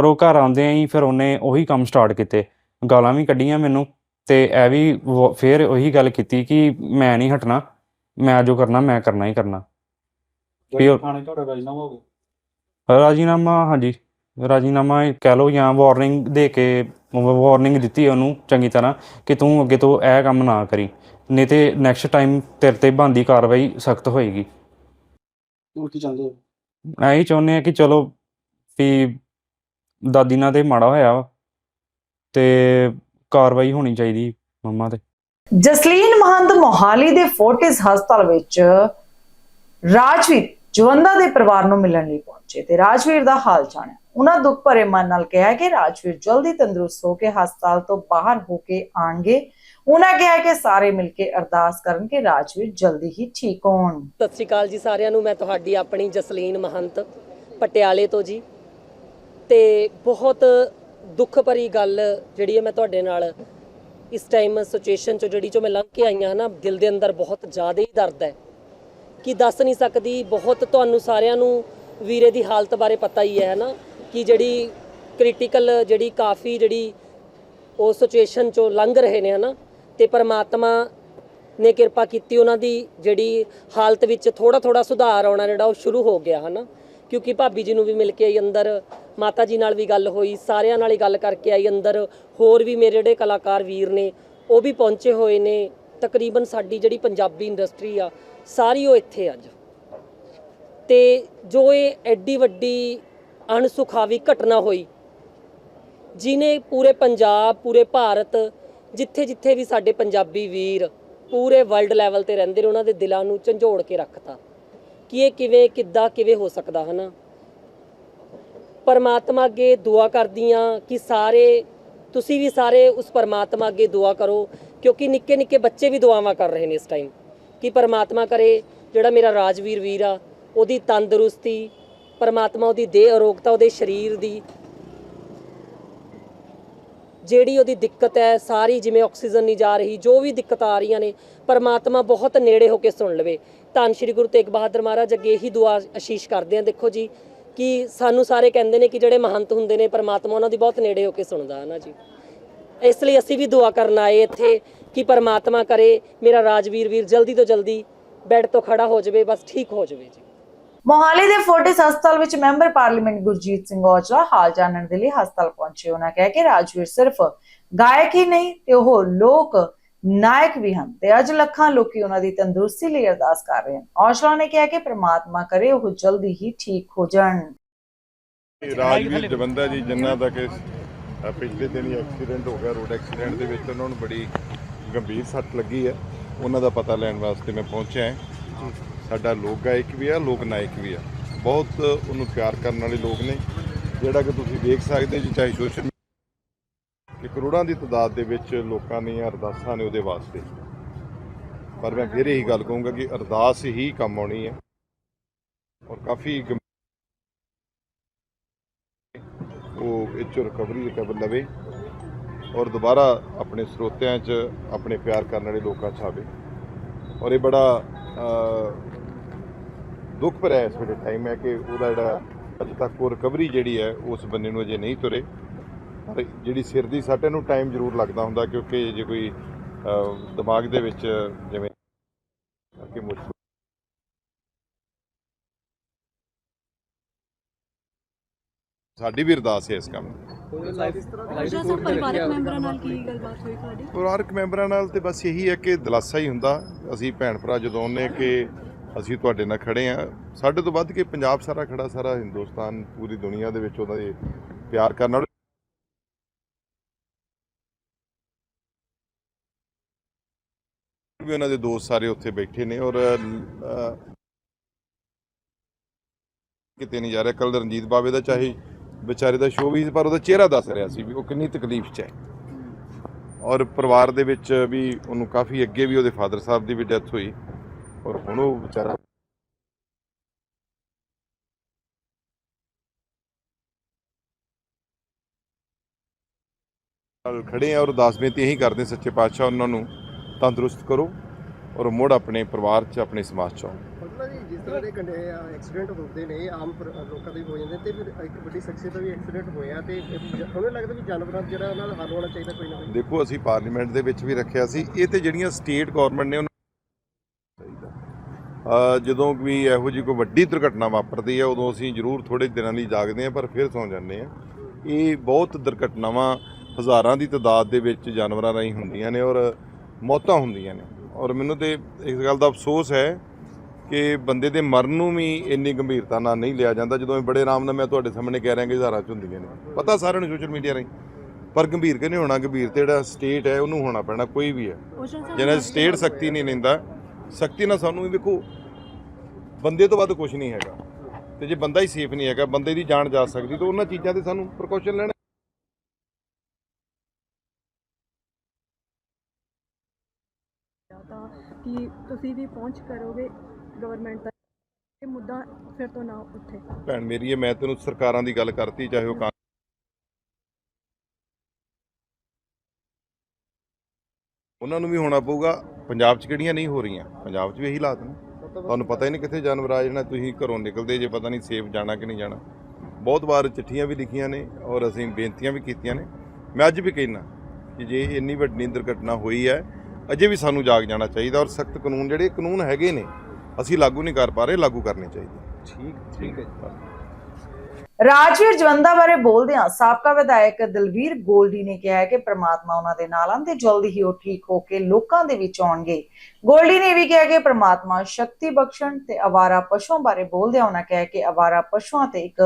ਪਰ ਉਹ ਘਰ ਆਉਂਦੇ ਹੀ ਫਿਰ ਉਹਨੇ ਉਹੀ ਕੰਮ ਸਟਾਰਟ ਕੀਤੇ। ਗਾਲਾਂ ਵੀ ਕੱਢੀਆਂ ਮੈਨੂੰ ਤੇ ਇਹ ਵੀ ਫਿਰ ਉਹੀ ਗੱਲ ਕੀਤੀ ਕਿ ਮੈਂ ਨਹੀਂ ਹਟਣਾ ਮੈਂ ਜੋ ਕਰਨਾ ਮੈਂ ਕਰਨਾ ਹੀ ਕਰਨਾ। ਥਾਣੇ ਤੁਹਾਡਾ ਰਾਜਨਾਮਾ ਹੋ ਗਿਆ? ਰਾਜੀਨਾਮਾ ਹਾਂਜੀ। ਰਾਜੀਨਾਮਾ ਇਹ ਕਹਿ ਲਓ ਜਾਂ ਵਾਰਨਿੰਗ ਦੇ ਕੇ ਵਾਰਨਿੰਗ ਦਿੱਤੀ ਉਹਨੂੰ ਚੰਗੀ ਤਰ੍ਹਾਂ ਕਿ ਤੂੰ ਅੱਗੇ ਤੋਂ ਇਹ ਕੰਮ ਨਾ ਕਰੀ ਨਹੀਂ ਤੇ ਨੈਕਸਟ ਟਾਈਮ ਤੇਰੇ ਤੇ ਬਣਦੀ ਕਾਰਵਾਈ ਸਖਤ ਹੋਏਗੀ। ਹੁਣ ਕੀ ਚਾਹੁੰਦੇ ਹੋ? ਐਂ ਚਾਹੁੰਦੇ ਆ ਕਿ ਚਲੋ ਵੀ ਦਾਦੀ ਨਾਲ ਤੇ ਮਾੜਾ ਹੋਇਆ ਵਾ ਤੇ ਕਾਰਵਾਈ ਹੋਣੀ ਚਾਹੀਦੀ ਮੰਮਾ ਤੇ। ਜਸਲੀਨ ਮਹੰਤ ਮੋਹਾਲੀ ਦੇ ਫੋਰਟਿਸ ਹਸਪਤਾਲ ਵਿੱਚ ਰਾਜਵੀਰ ਜਵੰਦਾ ਦੇ ਪਰਿਵਾਰ ਨੂੰ ਮਿਲਣ ਲਈ ਪਹੁੰਚੇ ਤੇ ਰਾਜਵੀਰ ਦਾ ਹਾਲ ਜਾਣਿਆ। ਉਹਨਾਂ ਦੁੱਖ ਭਰੇ ਮਨ ਨਾਲ ਕਿਹਾ ਕਿ ਰਾਜਵੀਰ ਜਲਦੀ ਤੰਦਰੁਸਤ ਹੋ ਕੇ ਹਸਪਤਾਲ ਤੋਂ ਬਾਹਰ ਹੋ ਕੇ ਆਣਗੇ। ਉਹਨਾਂ ਕਿਹਾ ਕਿ ਸਾਰੇ ਮਿਲ ਕੇ ਅਰਦਾਸ ਕਰਨ ਕਿ ਰਾਜਵੀਰ ਜਲਦੀ ਹੀ ਠੀਕ ਹੋਣ। ਸਤਿ ਸ਼੍ਰੀ ਅਕਾਲ ਜੀ ਸਾਰਿਆਂ ਨੂੰ ਮੈਂ ਤੁਹਾਡੀ ਆਪਣੀ ਜਸਲੀਨ ਮਹੰਤ ਪਟਿਆਲੇ ਤੋਂ ਜੀ। ਤੇ ਬਹੁਤ ਦੁੱਖ ਭਰੀ ਗੱਲ ਜਿਹੜੀ ਹੈ ਮੈਂ ਤੁਹਾਡੇ ਨਾਲ ਇਸ ਟਾਈਮ ਸਿਚੁਏਸ਼ਨ ਚੋਂ ਜਿਹੜੀ ਚੋਂ ਮੈਂ ਲੰਘ ਕੇ ਆਈ ਹਾਂ ਨਾ, ਦਿਲ ਦੇ ਅੰਦਰ ਬਹੁਤ ਜ਼ਿਆਦਾ ਹੀ ਦਰਦ ਹੈ। ਕਿ ਦੱਸ ਨਹੀਂ ਸਕਦੀ, ਬਹੁਤ ਤੁਹਾਨੂੰ ਸਾਰਿਆਂ ਨੂੰ ਵੀਰੇ ਦੀ ਹਾਲਤ ਬਾਰੇ ਪਤਾ ਹੀ ਹੈ ਨਾ? ਕਿ ਜਿਹੜੀ ਕ੍ਰਿਟੀਕਲ ਜਿਹੜੀ ਕਾਫੀ ਜਿਹੜੀ ਉਹ ਸਿਚੁਏਸ਼ਨ ਚੋਂ ਲੰਘ ਰਹੇ ਨੇ ਹਨਾ ਤੇ ਪਰਮਾਤਮਾ ਨੇ ਕਿਰਪਾ ਕੀਤੀ ਉਹਨਾਂ ਦੀ ਜਿਹੜੀ ਹਾਲਤ ਵਿੱਚ ਥੋੜਾ ਥੋੜਾ ਸੁਧਾਰ ਆਉਣਾ ਜਿਹੜਾ ਉਹ ਸ਼ੁਰੂ ਹੋ ਗਿਆ ਹਨਾ ਕਿਉਂਕਿ ਭਾਬੀ ਜੀ ਨੂੰ ਵੀ ਮਿਲ ਕੇ ਆਈ ਅੰਦਰ, ਮਾਤਾ ਜੀ ਨਾਲ ਵੀ ਗੱਲ ਹੋਈ, ਸਾਰਿਆਂ ਨਾਲ ਹੀ ਗੱਲ ਕਰਕੇ ਆਈ ਅੰਦਰ, ਹੋਰ ਵੀ ਮੇਰੇ ਜਿਹੜੇ ਕਲਾਕਾਰ ਵੀਰ ਨੇ, ਉਹ ਵੀ ਪਹੁੰਚੇ ਹੋਏ ਨੇ, ਤਕਰੀਬਨ ਸਾਡੀ ਜਿਹੜੀ ਪੰਜਾਬੀ ਇੰਡਸਟਰੀ ਆ, ਸਾਰੀ ਉਹ ਇੱਥੇ ਅੱਜ। ਤੇ ਜੋ ਇਹ ਐਡੀ ਵੱਡੀ ਅਣਸੁਖਾਵੀ ਘਟਨਾ ਹੋਈ, ਜਿਨੇ ਪੂਰੇ ਪੰਜਾਬ, ਪੂਰੇ ਭਾਰਤ ਜਿੱਥੇ ਜਿੱਥੇ ਵੀ ਸਾਡੇ ਪੰਜਾਬੀ ਵੀਰ ਪੂਰੇ ਵਰਲਡ ਲੈਵਲ ਤੇ ਰਹਿੰਦੇ ਨੇ, ਉਹਨਾਂ ਦੇ ਦਿਲਾਂ ਨੂੰ ਝੰਜੋੜ ਕੇ ਰੱਖਤਾ। ਕਿ ਇਹ ਕਿਵੇਂ, ਕਿੱਦਾਂ, ਕਿਵੇਂ ਹੋ ਸਕਦਾ, ਹਨਾ? ਪਰਮਾਤਮਾ ਅੱਗੇ ਦੁਆ ਕਰਦੀ ਕਰਦੀਆਂ ਕਿ ਸਾਰੇ, ਤੁਸੀਂ ਵੀ ਸਾਰੇ ਉਸ ਪਰਮਾਤਮਾ ਅੱਗੇ ਦੁਆ ਕਰੋ, ਕਿਉਂਕਿ ਨਿੱਕੇ ਨਿੱਕੇ ਬੱਚੇ ਵੀ ਦੁਆਵਾਂ ਕਰ ਰਹੇ ਨੇ ਇਸ ਟਾਈਮ ਕਿ ਪਰਮਾਤਮਾ ਕਰੇ, ਜਿਹੜਾ ਮੇਰਾ ਰਾਜਵੀਰ ਵੀਰ ਆ, ਉਹਦੀ ਤੰਦਰੁਸਤੀ, ਪਰਮਾਤਮਾ ਉਹਦੀ ਦੇਹ ਅਰੋਗਤਾ ਉਹਦੇ ਸਰੀਰ ਦੀ ਜਿਹੜੀ ਉਹਦੀ ਦਿੱਕਤ ਹੈ, ਸਾਰੀ ਜਿਵੇਂ ਆਕਸੀਜਨ ਨਹੀਂ ਜਾ ਰਹੀ, ਜੋ ਵੀ ਦਿੱਕਤ ਆ ਰਹੀਆਂ ਨੇ, ਪਰਮਾਤਮਾ ਬਹੁਤ ਨੇੜੇ ਹੋ ਕੇ ਸੁਣ ਲਵੇ। ਧੰਨ ਸ਼੍ਰੀ ਗੁਰੂ ਤੇਗ ਬਹਾਦਰ ਮਹਾਰਾਜ, ਅੱਗੇ ਇਹੀ ਦੁਆ ਅਸ਼ੀਸ਼ ਕਰਦੇ ਆ ਦੇਖੋ ਜੀ, ਕਿ ਸਾਨੂੰ ਸਾਰੇ ਕਹਿੰਦੇ ਨੇ ਕਿ ਜਿਹੜੇ ਮਹੰਤ ਹੁੰਦੇ ਨੇ, ਪਰਮਾਤਮਾ ਉਹਨਾਂ ਦੀ ਬਹੁਤ ਨੇੜੇ ਹੋ ਕੇ ਸੁਣਦਾ, ਹੈ ਨਾ ਜੀ? ਇਸ ਲਈ ਅਸੀਂ ਵੀ ਦੁਆ ਕਰਨ ਆਏ ਇੱਥੇ ਕਿ ਪਰਮਾਤਮਾ ਕਰੇ, ਮੇਰਾ ਰਾਜਵੀਰ ਵੀਰ ਜਲਦੀ ਤੋਂ ਜਲਦੀ ਬੈੱਡ ਤੋਂ ਖੜਾ ਹੋ ਜਾਵੇ, ਬਸ ਠੀਕ ਹੋ ਜਾਵੇ ਜੀ। ਮੋਹਾਲੀ ਦੇ ਫੋਰਟਿਸ ਹਸਪਤਾਲ ਵਿੱਚ ਮੈਂਬਰ ਪਾਰਲੀਮੈਂਟ ਗੁਰਜੀਤ ਸਿੰਘ ਔਜਲਾ ਹਾਲ ਜਾਣਨ ਦੇ ਲਈ ਹਸਪਤਾਲ ਪਹੁੰਚੇ। ਉਹਨਾਂ ਕਿਹਾ ਕਿ ਰਾਜਵੀਰ ਸਿਰਫ ਗਾਇਕ ਹੀ ਨਹੀਂ ਤੇ ਉਹ ਲੋਕ ਨਾਇਕ ਵੀ ਹਨ ਤੇ ਅੱਜ ਲੱਖਾਂ ਲੋਕੀ ਉਹਨਾਂ ਦੀ ਤੰਦਰੁਸਤੀ ਲਈ ਅਰਦਾਸ ਕਰ ਰਹੇ ਹਨ। ਔਜਲਾ ਨੇ ਕਿਹਾ ਕਿ ਪ੍ਰਮਾਤਮਾ ਕਰੇ ਉਹ ਜਲਦੀ ਹੀ ਠੀਕ ਹੋ ਜਾਣ। ਰਾਜਵੀਰ ਜਵੰਦਾ ਜੀ ਜਿਨ੍ਹਾਂ ਦਾ ਕਿ ਅ, ਪਿਛਲੇ ਦਿਨ ਹੀ ਐਕਸੀਡੈਂਟ ਹੋ ਗਿਆ ਰੋਡ ਐਕਸੀਡੈਂਟ ਦੇ ਵਿੱਚ ਉਹਨਾਂ ਨੂੰ ਬੜੀ ਗੰਭੀਰ ਸੱਟ ਲੱਗੀ ਹੈ। ਉਹਨਾਂ ਦਾ ਪਤਾ ਲੈਣ ਵਾਸਤੇ ਮੈਂ ਪਹੁੰਚਿਆ ਹਾਂ। ਸਾਡਾ ਲੋਕ ਗਾਇਕ ਵੀ ਆ, ਲੋਕ ਨਾਇਕ ਵੀ ਆ। ਬਹੁਤ ਉਹਨੂੰ ਪਿਆਰ ਕਰਨ ਵਾਲੇ ਲੋਕ ਨੇ। ਜਿਹੜਾ ਕਿ ਤੁਸੀਂ ਦੇਖ ਸਕਦੇ ਜੀ, ਚਾਹੇ ਸੋਸ਼ਲ ਕਿ ਕਰੋੜਾਂ ਦੀ ਤਾਦਾਦ ਦੇ ਵਿੱਚ ਲੋਕਾਂ ਦੀਆਂ ਅਰਦਾਸਾਂ ਨੇ ਉਹਦੇ ਵਾਸਤੇ। ਪਰ ਮੈਂ ਫਿਰ ਇਹੀ ਗੱਲ ਕਹੂੰਗਾ ਕਿ ਅਰਦਾਸ ਹੀ ਕੰਮ ਆਉਣੀ ਹੈ ਔਰ ਕਾਫੀ ਗੰਭੀਰ ਉਹ ਇਹ 'ਚੋਂ ਰਿਕਵਰੀ ਰਿਕਵਰ ਲਵੇ ਔਰ ਦੁਬਾਰਾ ਆਪਣੇ ਸਰੋਤਿਆਂ 'ਚ ਆਪਣੇ ਪਿਆਰ ਕਰਨ ਵਾਲੇ ਲੋਕਾਂ 'ਚ ਆਵੇ। ਔਰ ਇਹ ਬੜਾ ਦੁੱਖ ਭਰਿਆ ਇਸ ਵੇਲੇ ਟਾਈਮ ਹੈ ਕਿ ਉਹਦਾ ਜਿਹੜਾ ਅਜੇ ਤੱਕ ਉਹ ਰਿਕਵਰੀ ਜਿਹੜੀ ਹੈ ਉਸ ਬੰਨੇ ਨੂੰ ਅਜੇ ਨਹੀਂ ਤੁਰੇ। ਪਰ ਜਿਹੜੀ ਸਿਰ ਦੀ ਸੱਟ ਇਹਨੂੰ ਟਾਈਮ ਜ਼ਰੂਰ ਲੱਗਦਾ ਹੁੰਦਾ ਕਿਉਂਕਿ ਜੇ ਕੋਈ ਦਿਮਾਗ ਦੇ ਵਿੱਚ ਜਿਵੇਂ ਕਿ ਮੁਸ਼ਕਲ ਸਾਡੀ ਵੀ ਅਰਦਾਸ ਹੈ ਇਸ ਕੰਮ ਦੀ। ਪਰਿਵਾਰਕ ਮੈਂਬਰਾਂ ਨਾਲ ਕੀ ਗੱਲਬਾਤ ਹੋਈ ਤੁਹਾਡੀ? ਪਰਿਵਾਰਕ ਮੈਂਬਰਾਂ ਨਾਲ ਤੇ ਬਸ ਇਹੀ ਹੈ ਕਿ ਦਿਲਾਸਾ ਹੀ ਹੁੰਦਾ। ਅਸੀਂ ਭੈਣ ਭਰਾ ਜਦੋਂ ਨੇ ਕਿ ਅਸੀਂ ਤੁਹਾਡੇ ਨਾਲ ਖੜੇ ਆ ਸਾਡੇ ਤੋਂ ਵੱਧ ਕੇ ਪੰਜਾਬ ਸਾਰਾ ਖੜਾ, ਸਾਰਾ ਹਿੰਦੁਸਤਾਨ, ਪੂਰੀ ਦੁਨੀਆ ਦੇ ਵਿੱਚ ਉਹਦਾ ਇਹ ਪਿਆਰ ਕਰਨ ਵਾਲੇ ਵੀ ਉਹਨਾਂ ਦੇ ਦੋਸਤ ਸਾਰੇ ਉੱਥੇ ਬੈਠੇ ਨੇ ਔਰ ਕਿਤੇ ਨਹੀਂ ਜਾ ਰਿਹਾ। ਕੱਲ ਰਣਜੀਤ ਬਾਵੇ ਦਾ ਚਾਹੀ ਵਿਚਾਰੇ ਦਾ ਸ਼ੋਅ ਵੀ ਪਰ ਉਹਦਾ ਚਿਹਰਾ ਦੱਸ ਰਿਹਾ ਸੀ ਵੀ ਉਹ ਕਿੰਨੀ ਤਕਲੀਫ 'ਚ ਹੈ। ਔਰ ਪਰਿਵਾਰ ਦੇ ਵਿੱਚ ਵੀ ਉਹਨੂੰ ਕਾਫੀ ਅੱਗੇ ਵੀ ਉਹਦੇ ਫਾਦਰ ਸਾਹਿਬ ਦੀ ਵੀ ਡੈਥ ਹੋਈ। ਔਰ ਹੁਣ ਉਹ ਵਿਚਾਰਾ ਨਾਲ ਖੜੇ ਆ ਔਰ ਅਰਦਾਸ ਬੇਨਤੀ ਇਹੀ ਕਰਦੇ ਸੱਚੇ ਪਾਤਸ਼ਾਹ ਉਹਨਾਂ ਨੂੰ ਤੰਦਰੁਸਤ ਕਰੋ ਔਰ ਮੁੜ ਆਪਣੇ ਪਰਿਵਾਰ 'ਚ ਆਪਣੇ ਸਮਾਜ 'ਚ ਆਓ। ਜੀ ਜਿਸ ਤਰ੍ਹਾਂ ਦੇ ਕੰਡੇ ਐਕਸੀਡੈਂਟ ਹੁੰਦੇ ਨੇ ਆਮ ਲੋਕਾਂ ਦੇ ਹੋ ਜਾਂਦੇ ਤੇ ਫਿਰ ਇੱਕ ਵੱਡੀ ਸ਼ਖਸੀਅਤ ਦਾ ਵੀ ਐਕਸੀਡੈਂਟ ਹੋਇਆ ਤੇ ਉਹਨੂੰ ਲੱਗਦਾ ਵੀ ਜਾਨਵਰਾਂ ਜਿਹੜਾ ਉਹਨਾਂ ਦਾ ਹੱਲ ਹੋਣਾ ਚਾਹੀਦਾ ਕੋਈ ਨਾ ਕੋਈ। ਦੇਖੋ ਅਸੀਂ ਪਾਰਲੀਮੈਂਟ ਦੇ ਵਿੱਚ ਵੀ ਰੱਖਿਆ ਸੀ ਇਹ ਤੇ ਜਿਹੜੀਆਂ ਸਟੇਟ ਗਵਰਨਮੈਂਟ ਨੇ ਜਦੋਂ ਵੀ ਇਹੋ ਜਿਹੀ ਕੋਈ ਵੱਡੀ ਦੁਰਘਟਨਾ ਵਾਪਰਦੀ ਹੈ ਉਦੋਂ ਅਸੀਂ ਜ਼ਰੂਰ ਥੋੜੇ ਦਿਨਾਂ ਲਈ ਜਾਗਦੇ ਹਾਂ ਪਰ ਫਿਰ ਸੌਂ ਜਾਂਦੇ ਹਾਂ। ਇਹ ਬਹੁਤ ਦੁਰਘਟਨਾਵਾਂ ਹਜ਼ਾਰਾਂ ਦੀ ਤਾਦਾਦ ਦੇ ਵਿੱਚ ਜਾਨਵਰਾਂ ਰਾਹੀਂ ਹੁੰਦੀਆਂ ਨੇ ਔਰ ਮੌਤਾਂ ਹੁੰਦੀਆਂ ਨੇ। ਔਰ ਮੈਨੂੰ ਤੇ ਇਸ ਗੱਲ ਦਾ ਅਫਸੋਸ ਹੈ ਕਿ ਬੰਦੇ ਦੇ ਮਰਨ ਨੂੰ ਵੀ ਇੰਨੀ ਗੰਭੀਰਤਾ ਨਾਲ ਨਹੀਂ ਲਿਆ ਜਾਂਦਾ ਜਦੋਂ ਇਹ ਬੜੇ ਆਰਾਮ ਨਾਲ ਮੈਂ ਤੁਹਾਡੇ ਸਾਹਮਣੇ ਕਹਿ ਰਿਹਾ ਕਿ ਹਜ਼ਾਰਾਂ ਚ ਹੁੰਦੀਆਂ ਨੇ। ਪਤਾ ਸਾਰਿਆਂ ਨੂੰ ਸੋਸ਼ਲ ਮੀਡੀਆ ਰਾਹੀਂ ਪਰ ਗੰਭੀਰ ਕਿ ਨਹੀਂ ਹੋਣਾ ਗੰਭੀਰ ਤੇ ਜਿਹੜਾ ਸਟੇਟ ਹੈ ਉਹਨੂੰ ਹੋਣਾ ਪੈਣਾ ਕੋਈ ਵੀ ਹੈ। ਜਿਹਨਾਂ ਸਟੇਟ ਸ਼ਕਤੀ ਨਹੀਂ ਲੈਂਦਾ ਸ਼ਕਤੀ ਨਾਲ ਸਾਨੂੰ ਵੀ ਵੇਖੋ ਬੰਦੇ ਤੋਂ ਵੱਧ ਕੁਝ ਨਹੀਂ ਹੈਗਾ। ਤੇ ਜੇ ਬੰਦਾ ਹੀ ਸੇਫ ਨਹੀਂ ਹੈਗਾ ਬੰਦੇ ਦੀ ਜਾਨ ਜਾ ਸਕਦੀ ਤਾਂ ਉਹਨਾਂ ਚੀਜ਼ਾਂ ਤੇ ਸਾਨੂੰ ਪ੍ਰੀਕਾਸ਼ਨ ਲੈਣਾ ਤਾਂ ਕਿ ਤੁਸੀਂ ਵੀ ਪਹੁੰਚ ਕਰੋਗੇ ਗਵਰਨਮੈਂਟ ਤੱਕ। ਇਹ ਮੁੱਦਾ ਫਿਰ ਤੋਂ ਨਾ ਉੱਠੇ। ਭੈਣ ਮੇਰੀ ਹੈ ਮੈਂ ਤੈਨੂੰ ਸਰਕਾਰਾਂ ਦੀ ਗੱਲ ਕਰਤੀ ਚਾਹੇ ਉਹ ਉਹਨਾਂ ਨੂੰ ਵੀ ਹੋਣਾ ਪਊਗਾ। ਪੰਜਾਬ 'ਚ ਕਿਹੜੀਆਂ ਨਹੀਂ ਹੋ ਰਹੀਆਂ? ਪੰਜਾਬ 'ਚ ਵੀ ਇਹੀ ਹਾਲਾਤ ਨੇ। ਤੁਹਾਨੂੰ ਪਤਾ ਹੀ ਨਹੀਂ ਕਿੱਥੇ ਜਾਨਵਰ ਆ ਜਾਣਾ ਤੁਸੀਂ ਘਰੋਂ ਨਿਕਲਦੇ ਜੇ ਪਤਾ ਨਹੀਂ ਸੇਫ ਜਾਣਾ ਕਿ ਨਹੀਂ ਜਾਣਾ। ਬਹੁਤ ਵਾਰ ਚਿੱਠੀਆਂ ਵੀ ਲਿਖੀਆਂ ਨੇ ਔਰ ਅਸੀਂ ਬੇਨਤੀਆਂ ਵੀ ਕੀਤੀਆਂ ਨੇ। ਮੈਂ ਅੱਜ ਵੀ ਕਹਿਣਾ ਕਿ ਜੇ ਇੰਨੀ ਵੱਡੀ ਦੁਰਘਟਨਾ ਹੋਈ ਹੈ, ਅਜੇ ਵੀ ਸਾਨੂੰ ਜਾਗ ਜਾਣਾ ਚਾਹੀਦਾ ਔਰ ਸਖਤ ਕਾਨੂੰਨ, ਜਿਹੜੇ ਕਾਨੂੰਨ ਹੈਗੇ ਨੇ, ਅਸੀਂ ਲਾਗੂ ਨਹੀਂ ਕਰ ਪਾ ਰਹੇ, ਲਾਗੂ ਕਰਨੇ ਚਾਹੀਦੇ। ਠੀਕ ਠੀਕ ਹੈ ਰਾਜਵੀਰ ਜਵੰਦਾ ਬਾਰੇ ਬੋਲਦਿਆਂ ਸਾਬਕਾ ਵਿਧਾਇਕ ਦਲਵੀਰ ਗੋਲਡੀ ਨੇ ਕਿਹਾ ਕਿ ਪ੍ਰਮਾਤਮਾ ਉਹਨਾਂ ਦੇ ਨਾਲ ਹਨ ਤੇ ਜਲਦੀ ਹੀ ਉਹ ਠੀਕ ਹੋ ਕੇ ਲੋਕਾਂ ਦੇ ਵਿੱਚ ਆਉਣਗੇ। ਗੋਲਡੀ ਨੇ ਵੀ ਕਿਹਾ ਕਿ ਪ੍ਰਮਾਤਮਾ ਸ਼ਕਤੀ ਬਖਸ਼ਣ ਤੇ ਅਵਾਰਾ ਪਸ਼ੂਆਂ ਬਾਰੇ ਬੋਲਦਿਆਂ ਉਹਨਾਂ ਕਿਹਾ ਕਿ ਅਵਾਰਾ ਪਸ਼ੂਆਂ ਤੇ ਇੱਕ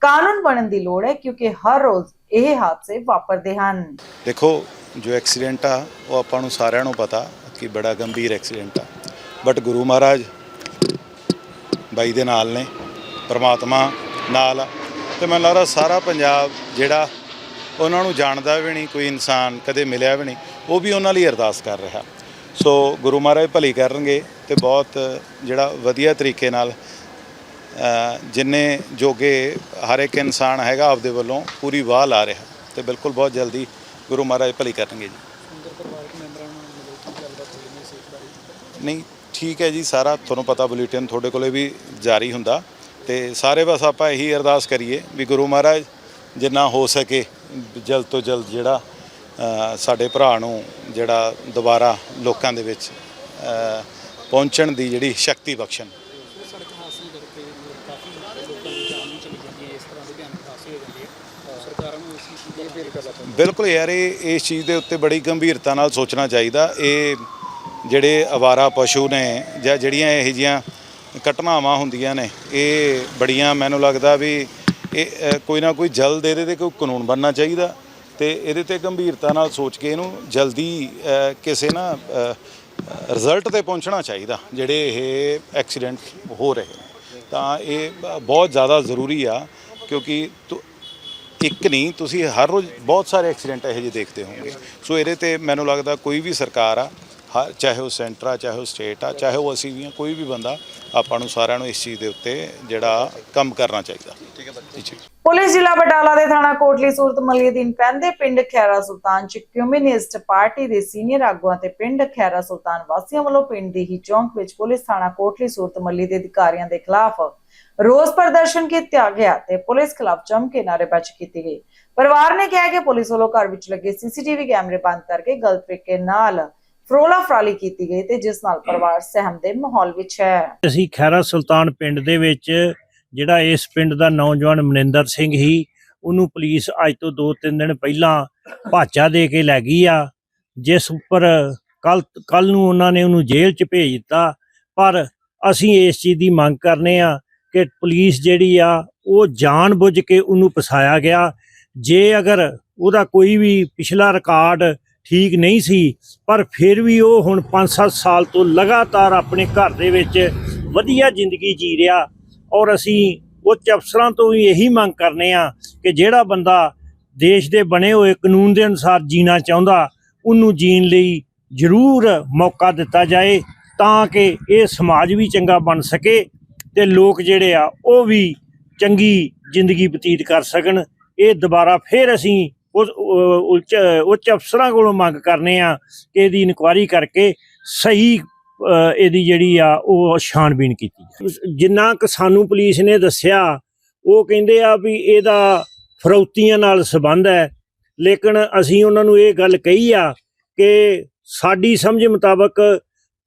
ਕਾਨੂੰਨ ਬਣਨ ਦੀ ਲੋੜ ਹੈ ਕਿਉਂਕਿ ਹਰ ਰੋਜ਼ ਇਹ ਹਾਦਸੇ ਵਾਪਰਦੇ ਹਨ। ਦੇਖੋ, ਜੋ ਐਕਸੀਡੈਂਟ ਆ, ਉਹ ਆਪਾਂ ਨੂੰ ਸਾਰਿਆਂ ਨੂੰ ਪਤਾ ਕਿ ਬੜਾ ਗੰਭੀਰ ਐਕਸੀਡੈਂਟ ਆ। ਬਟ ਗੁਰੂ ਮਹਾਰਾਜ ਬਾਈ ਦੇ ਨਾਲ ਨੇ, ਪ੍ਰਮਾਤਮਾ ਨਾਲ ਤੇ ਮੈਨੂੰ ਲੱਗਦਾ ਸਾਰਾ ਪੰਜਾਬ ਜਿਹੜਾ ਉਹਨਾਂ ਨੂੰ ਜਾਣਦਾ ਵੀ ਨਹੀਂ, ਕੋਈ ਇਨਸਾਨ ਕਦੇ ਮਿਲਿਆ ਵੀ ਨਹੀਂ, ਉਹ ਵੀ ਉਹਨਾਂ ਲਈ ਅਰਦਾਸ ਕਰ ਰਿਹਾ। ਸੋ ਗੁਰੂ ਮਹਾਰਾਜ ਭਲੀ ਕਰਨਗੇ ਤੇ ਬਹੁਤ ਜਿਹੜਾ ਵਧੀਆ ਤਰੀਕੇ ਨਾਲ ਜਿੰਨੇ ਜੋਗੇ ਹਰ ਇੱਕ ਇਨਸਾਨ ਹੈਗਾ ਆਪਦੇ ਵੱਲੋਂ ਪੂਰੀ ਵਾਹ ਲਾ ਰਿਹਾ ਤੇ ਬਿਲਕੁਲ ਬਹੁਤ ਜਲਦੀ ਗੁਰੂ ਮਹਾਰਾਜ ਭਲੀ ਕਰਨਗੇ ਜੀ। ਨਹੀਂ, ਠੀਕ ਹੈ ਜੀ, ਸਾਰਾ ਤੁਹਾਨੂੰ ਪਤਾ ਬੁਲੇਟਿਨ ਤੁਹਾਡੇ ਕੋਲੇ ਵੀ ਜਾਰੀ ਹੁੰਦਾ। ਤੇ ਸਾਰੇ ਬਸ ਆਪਾਂ ਇਹੀ ਅਰਦਾਸ ਕਰੀਏ ਵੀ ਗੁਰੂ ਮਹਾਰਾਜ ਜਿੰਨਾ ਹੋ ਸਕੇ ਜਲਦ ਤੋਂ ਜਲਦ ਜਿਹੜਾ ਸਾਡੇ ਭਰਾ ਨੂੰ ਜਿਹੜਾ ਦੁਬਾਰਾ ਲੋਕਾਂ ਦੇ ਵਿੱਚ ਪਹੁੰਚਣ ਦੀ ਜਿਹੜੀ ਸ਼ਕਤੀ ਬਖਸ਼ਣ। ਬਿਲਕੁਲ ਯਾਰ ਇਹ ਇਸ ਚੀਜ਼ ਦੇ ਉੱਤੇ ਬੜੀ ਗੰਭੀਰਤਾ ਨਾਲ ਸੋਚਣਾ ਚਾਹੀਦਾ। ਇਹ ਜਿਹੜੇ ਅਵਾਰਾ ਪਸ਼ੂ ਨੇ ਜਾਂ ਜਿਹੜੀਆਂ ਇਹ ਜੀਆਂ ਘਟਨਾਵਾਂ ਹੁੰਦੀਆਂ ਨੇ, ਇਹ ਬੜੀਆਂ ਮੈਨੂੰ ਲੱਗਦਾ ਵੀ ਇਹ ਕੋਈ ਨਾ ਕੋਈ ਜਲਦ ਇਹਦੇ ਤੇ ਕੋਈ ਕਾਨੂੰਨ ਬਣਨਾ ਚਾਹੀਦਾ ਤੇ ਇਹਦੇ ਤੇ ਗੰਭੀਰਤਾ ਨਾਲ ਸੋਚ ਕੇ ਇਹਨੂੰ ਜਲਦੀ ਕਿਸੇ ਨਾ ਰਿਜ਼ਲਟ ਤੇ ਪਹੁੰਚਣਾ ਚਾਹੀਦਾ, ਜਿਹੜੇ ਇਹ ਐਕਸੀਡੈਂਟ ਹੋ ਰਹੇ ਨੇ। ਤਾਂ ਇਹ ਬ- ਬਹੁਤ ਜ਼ਿਆਦਾ ਜ਼ਰੂਰੀ ਆ, ਕਿਉਂਕਿ ਤੁ- ਇੱਕ ਨਹੀਂ, ਤੁਸੀਂ ਹਰ ਰੋਜ਼ ਬਹੁਤ ਸਾਰੇ ਐਕਸੀਡੈਂਟ ਇਹੋ ਜਿਹੇ ਦੇਖਦੇ ਹੋਵੋਗੇ। ਸੋ ਇਹਦੇ ਤੇ ਮੈਨੂੰ ਲੱਗਦਾ ਕੋਈ ਵੀ ਸਰਕਾਰ ਆ ਹਰ ਚਾਹੇ ਉਹ ਸੈਂਟਰ ਆ ਚਾਹੇ ਉਹ ਸਟੇਟ ਆ ਚਾਹੇ ਉਹ ਅਸੀਂ ਵੀ ਆ ਕੋਈ ਵੀ ਬੰਦਾ ਆਪਾਂ ਨੂੰ ਸਾਰਿਆਂ ਨੂੰ ਇਸ ਚੀਜ਼ ਦੇ ਉੱਤੇ ਜਿਹੜਾ ਕੰਮ ਕਰਨਾ ਚਾਹੀਦਾ। ਠੀਕ ਹੈ ਜੀ ਪੁਲਿਸ ਜ਼ਿਲ੍ਹਾ ਬਟਾਲਾ ਦੇ ਥਾਣਾ ਕੋਟਲੀ ਸੂਰਤ ਮੱਲੀ ਅਧੀਨ ਪੈਂਦੇ ਪਿੰਡ ਖੈਰਾ ਸੁਲਤਾਨ ਚ ਕਮਿਊਨਿਸਟ ਪਾਰਟੀ ਦੇ ਸੀਨੀਅਰ ਆਗੂਆਂ ਤੇ ਪਿੰਡ ਖੈਰਾ ਸੁਲਤਾਨ ਵਾਸੀਆਂ ਵੱਲੋਂ ਪਿੰਡ ਦੀ ਹੀ ਚੌਂਕ ਵਿੱਚ ਪੁਲਿਸ ਥਾਣਾ ਕੋਟਲੀ ਸੂਰਤ ਮੱਲੀ ਦੇ ਅਧਿਕਾਰੀਆਂ ਦੇ ਖਿਲਾਫ ਰੋਸ ਪ੍ਰਦਰਸ਼ਨ ਕੀਤਾ ਗਿਆ ਤੇ ਪੁਲਿਸ ਖਿਲਾਫ ਜੰਮ ਕੇ ਨਾਅਰੇਬਾਜ਼ੀ ਕੀਤੀ ਗਈ। ਪਰਿਵਾਰ ਨੇ ਕਿਹਾ ਕਿ ਪੁਲਿਸ ਵੱਲੋਂ ਘਰ ਵਿੱਚ ਲੱਗੇ ਸੀਸੀਟੀਵੀ ਕੈਮਰੇ ਬੰਦ ਕਰਕੇ ਗਲਤ ਤਰੀਕੇ ਨਾਲ ਫਰੋਲਾ ਫਰਾਲੀ ਕੀਤੀ ਗਈ ਤੇ ਜਿਸ ਨਾਲ ਪਰਿਵਾਰ ਸਹਿਮ ਦੇ ਮਾਹੌਲ ਵਿੱਚ ਹੈ। ਅਸੀਂ ਖੈਰਾ ਸੁਲਤਾਨ ਪਿੰਡ ਦੇ ਵਿੱਚ ਜਿਹੜਾ ਇਸ ਪਿੰਡ ਦਾ ਨੌਜਵਾਨ ਮਨਿੰਦਰ ਸਿੰਘ ਹੀ ਉਹਨੂੰ ਪੁਲਿਸ ਅੱਜ ਤੋਂ 2-3 ਦਿਨ ਪਹਿਲਾਂ ਭਾਚਾ ਦੇ ਕੇ ਲੈ ਗਈ ਆ, ਜਿਸ ਉੱਪਰ ਕੱਲ ਕੱਲ ਨੂੰ ਉਹਨਾਂ ਨੇ ਉਹਨੂੰ ਜੇਲ੍ਹ 'ਚ ਭੇਜ ਦਿੱਤਾ, ਪਰ ਅਸੀਂ ਇਸ ਚੀਜ਼ ਦੀ ਮੰਗ ਕਰਨੇ ਆ ਕਿ ਪੁਲਿਸ ਜਿਹੜੀ ਆ, ਉਹ ਜਾਣ ਬੁੱਝ ਕੇ ਉਹਨੂੰ ਫਸਾਇਆ ਗਿਆ। ਜੇ ਅਗਰ ਉਹਦਾ ਕੋਈ ਵੀ ਪਿਛਲਾ ਰਿਕਾਰਡ ਠੀਕ ਨਹੀਂ ਸੀ, ਪਰ ਫਿਰ ਵੀ ਉਹ ਹੁਣ 5-7 ਸਾਲ ਤੋਂ ਲਗਾਤਾਰ ਆਪਣੇ ਘਰ ਦੇ ਵਿੱਚ ਵਧੀਆ ਜ਼ਿੰਦਗੀ ਜੀ ਰਿਹਾ ਔਰ ਅਸੀਂ ਉੱਚ ਅਫਸਰਾਂ ਤੋਂ ਵੀ ਇਹੀ ਮੰਗ ਕਰਨੇ ਆ ਕਿ ਜਿਹੜਾ ਬੰਦਾ ਦੇਸ਼ ਦੇ ਬਣੇ ਹੋਏ ਕਾਨੂੰਨ ਦੇ ਅਨੁਸਾਰ ਜੀਣਾ ਚਾਹੁੰਦਾ, ਉਹਨੂੰ ਜੀਣ ਲਈ ਜ਼ਰੂਰ ਮੌਕਾ ਦਿੱਤਾ ਜਾਏ ਤਾਂ ਕਿ ਇਹ ਸਮਾਜ ਵੀ ਚੰਗਾ ਬਣ ਸਕੇ ਤੇ ਲੋਕ ਜਿਹੜੇ ਆ ਉਹ ਵੀ ਚੰਗੀ ਜ਼ਿੰਦਗੀ ਬਤੀਤ ਕਰ ਸਕਣ। ਇਹ ਦੁਬਾਰਾ ਫਿਰ ਅਸੀਂ ਉਸ ਉੱਚ ਉੱਚ ਅਫਸਰਾਂ ਕੋਲੋਂ ਮੰਗ ਕਰਨੇ ਆ ਕਿ ਇਹਦੀ ਇਨਕੁਆਇਰੀ ਕਰਕੇ ਸਹੀ ਇਹਦੀ ਜਿਹੜੀ ਆ, ਉਹ ਛਾਣਬੀਣ ਕੀਤੀ ਜਿੰਨਾ ਕਿ ਸਾਨੂੰ ਪੁਲਿਸ ਨੇ ਦੱਸਿਆ, ਉਹ ਕਹਿੰਦੇ ਆ ਵੀ ਇਹਦਾ ਫਰੌਤੀਆਂ ਨਾਲ ਸੰਬੰਧ ਹੈ। ਲੇਕਿਨ ਅਸੀਂ ਉਹਨਾਂ ਨੂੰ ਇਹ ਗੱਲ ਕਹੀ ਆ ਕਿ ਸਾਡੀ ਸਮਝ ਮੁਤਾਬਕ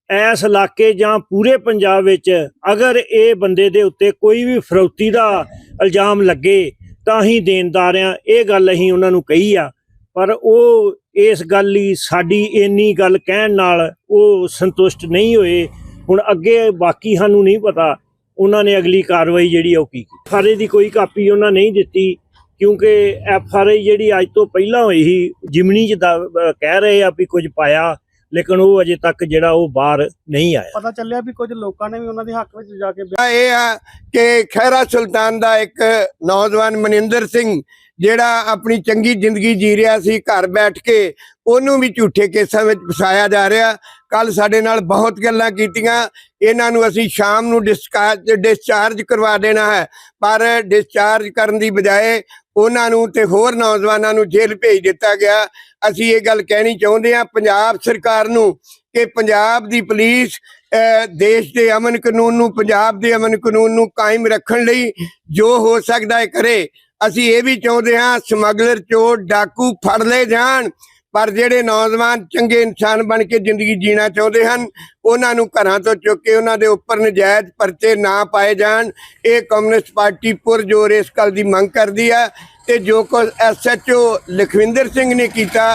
ਇਸ ਇਲਾਕੇ ਜਾਂ ਪੂਰੇ ਪੰਜਾਬ ਵਿੱਚ ਅਗਰ ਇਹ ਬੰਦੇ ਦੇ ਉੱਤੇ ਕੋਈ ਵੀ ਫਰੌਤੀ ਦਾ ਇਲਜ਼ਾਮ ਲੱਗੇ ਤਾਂ ਹੀ ਦੇਣਦਾਰਿਆਂ ਇਹ ਗੱਲ ਅਸੀਂ ਉਹਨਾਂ ਨੂੰ ਕਹੀ ਆ। ਪਰ ਉਹ ਇਸ ਗੱਲ ਲਈ ਸਾਡੀ ਇੰਨੀ ਗੱਲ ਕਹਿਣ ਨਾਲ ਉਹ ਸੰਤੁਸ਼ਟ ਨਹੀਂ ਹੋਏ। ਹੁਣ ਅੱਗੇ ਬਾਕੀ ਸਾਨੂੰ ਨਹੀਂ ਪਤਾ ਉਹਨਾਂ ਨੇ ਅਗਲੀ ਕਾਰਵਾਈ ਜਿਹੜੀ ਆ ਉਹ ਕੀ ਕੀਤੀ। ਫਾਰੇ ਦੀ ਕੋਈ ਕਾਪੀ ਉਹਨਾਂ ਨਹੀਂ ਦਿੱਤੀ, ਕਿਉਂਕਿ ਐਫ ਆਰ ਆਈ ਜਿਹੜੀ ਅੱਜ ਤੋਂ ਪਹਿਲਾਂ ਹੋਈ ਸੀ, ਜਿਮਨੀ ਚ ਦਾ- ਕਹਿ ਰਹੇ ਆ ਵੀ ਕੁਝ ਪਾਇਆ। ਲੇਕਿਨ ਉਹ ਅਜੇ ਤੱਕ ਜਿਹੜਾ ਉਹ ਬਾਹਰ ਨਹੀਂ ਆਇਆ। ਪਤਾ ਚੱਲਿਆ ਵੀ ਕੁਝ ਲੋਕਾਂ ਨੇ ਵੀ ਉਹਨਾਂ ਦੇ ਹੱਕ ਵਿੱਚ ਜਾ ਕੇ ਇਹ ਆ ਕਿ ਖੈਰਾ ਸੁਲਤਾਨ ਦਾ ਇੱਕ ਨੌਜਵਾਨ ਮਨਿੰਦਰ ਸਿੰਘ ਜਿਹੜਾ ਆਪਣੀ ਚੰਗੀ ਜ਼ਿੰਦਗੀ ਜੀ ਰਿਹਾ ਸੀ ਘਰ ਬੈਠ ਕੇ ਉਹਨੂੰ ਵੀ ਝੂਠੇ ਕੇਸਾਂ ਵਿੱਚ ਫਸਾਇਆ ਜਾ ਰਿਹਾ। ਕੱਲ ਸਾਡੇ ਨਾਲ ਬਹੁਤ ਗੱਲਾਂ ਕੀਤੀਆਂ। ਇਹਨਾਂ ਨੂੰ ਅਸੀਂ ਸ਼ਾਮ ਨੂੰ ਡਿਸਕਾਰਜ ਡਿਸਚਾਰਜ ਕਰਵਾ ਦੇਣਾ ਹੈ। ਪਰ ਡਿਸਚਾਰਜ ਕਰਨ ਦੀ ਬਜਾਏ ਉਹਨਾਂ ਨੂੰ ਤੇ ਹੋਰ ਨੌਜਵਾਨਾਂ ਨੂੰ ਜੇਲ੍ਹ ਭੇਜ ਦਿੱਤਾ ਗਿਆ। ਅਸੀਂ ਇਹ ਗੱਲ ਕਹਿਣੀ ਚਾਹੁੰਦੇ ਹਾਂ ਪੰਜਾਬ ਸਰਕਾਰ ਨੂੰ ਕਿ ਪੰਜਾਬ ਦੀ ਪੁਲਿਸ ਅਹ, ਦੇਸ਼ ਦੇ ਅਮਨ ਕਾਨੂੰਨ ਨੂੰ ਪੰਜਾਬ ਦੇ ਅਮਨ ਕਾਨੂੰਨ ਨੂੰ ਕਾਇਮ ਰੱਖਣ ਲਈ ਜੋ ਹੋ ਸਕਦਾ ਹੈ ਕਰੇ। ਅਸੀਂ ਇਹ ਵੀ ਚਾਹੁੰਦੇ ਹਾਂ ਸਮਗਲਰ ਚੋਰ ਡਾਕੂ ਫੜ ਲਏ ਜਾਣ। ਪਰ ਜਿਹੜੇ ਨੌਜਵਾਨ ਚੰਗੇ ਇਨਸਾਨ ਬਣ ਕੇ ਜ਼ਿੰਦਗੀ ਜੀਣਾ ਚਾਹੁੰਦੇ ਹਨ ਉਹਨਾਂ ਨੂੰ ਘਰਾਂ ਤੋਂ ਚੁੱਕ ਕੇ ਉਹਨਾਂ ਦੇ ਉੱਪਰ ਨਜਾਇਜ਼ ਪਰਚੇ ਨਾ ਪਾਏ ਜਾਣ। ਇਹ ਕਮਿਊਨਿਸਟ ਪਾਰਟੀ ਪੁਰਜੋਰ ਇਸ ਗੱਲ ਦੀ ਮੰਗ ਕਰਦੀ ਹੈ ਤੇ ਜੋ ਕੁਝ ਐਸਐਚਓ ਲਖਵਿੰਦਰ ਸਿੰਘ ਨੇ ਕੀਤਾ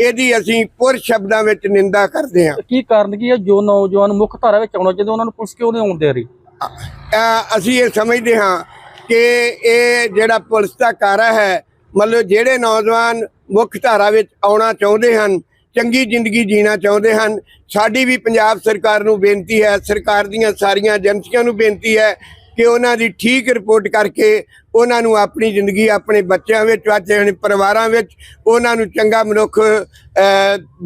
ਇਹਦੀ ਅਸੀਂ ਪੁਰ ਸ਼ਬਦਾਂ ਵਿੱਚ ਨਿੰਦਾ ਕਰਦੇ ਹਾਂ। ਕੀ ਕਾਰਨ ਕੀ ਹੈ ਜੋ ਨੌਜਵਾਨ ਮੁੱਖ ਧਾਰਾ ਵਿੱਚ ਆਉਣਾ ਚਾਹੁੰਦੇ ਉਹਨਾਂ ਨੂੰ ਪੁਲਿਸ ਕਿਉਂ ਨਹੀਂ ਆਉਣ ਦੇ ਰਹੀ? ਅਸੀਂ ਇਹ ਸਮਝਦੇ ਹਾਂ ਕਿ ਇਹ ਜਿਹੜਾ ਪੁਲਿਸ ਦਾ ਕਾਰਾ ਹੈ ਮਤਲਬ ਜਿਹੜੇ ਨੌਜਵਾਨ ਮੁੱਖ ਧਾਰਾ ਵਿੱਚ ਆਉਣਾ ਚਾਹੁੰਦੇ ਹਨ, ਚੰਗੀ ਜ਼ਿੰਦਗੀ ਜੀਣਾ ਚਾਹੁੰਦੇ ਹਨ। ਸਾਡੀ ਵੀ ਪੰਜਾਬ ਸਰਕਾਰ ਨੂੰ ਬੇਨਤੀ ਹੈ, ਸਰਕਾਰ ਦੀਆਂ ਸਾਰੀਆਂ ਏਜੰਸੀਆਂ ਨੂੰ ਬੇਨਤੀ ਹੈ ਕਿ ਉਹਨਾਂ ਦੀ ਠੀਕ ਰਿਪੋਰਟ ਕਰਕੇ ਉਹਨਾਂ ਨੂੰ ਆਪਣੀ ਜ਼ਿੰਦਗੀ ਆਪਣੇ ਬੱਚਿਆਂ ਵਿੱਚ ਆਪਣੇ ਪਰਿਵਾਰਾਂ ਵਿੱਚ ਉਹਨਾਂ ਨੂੰ ਚੰਗਾ ਮਨੁੱਖ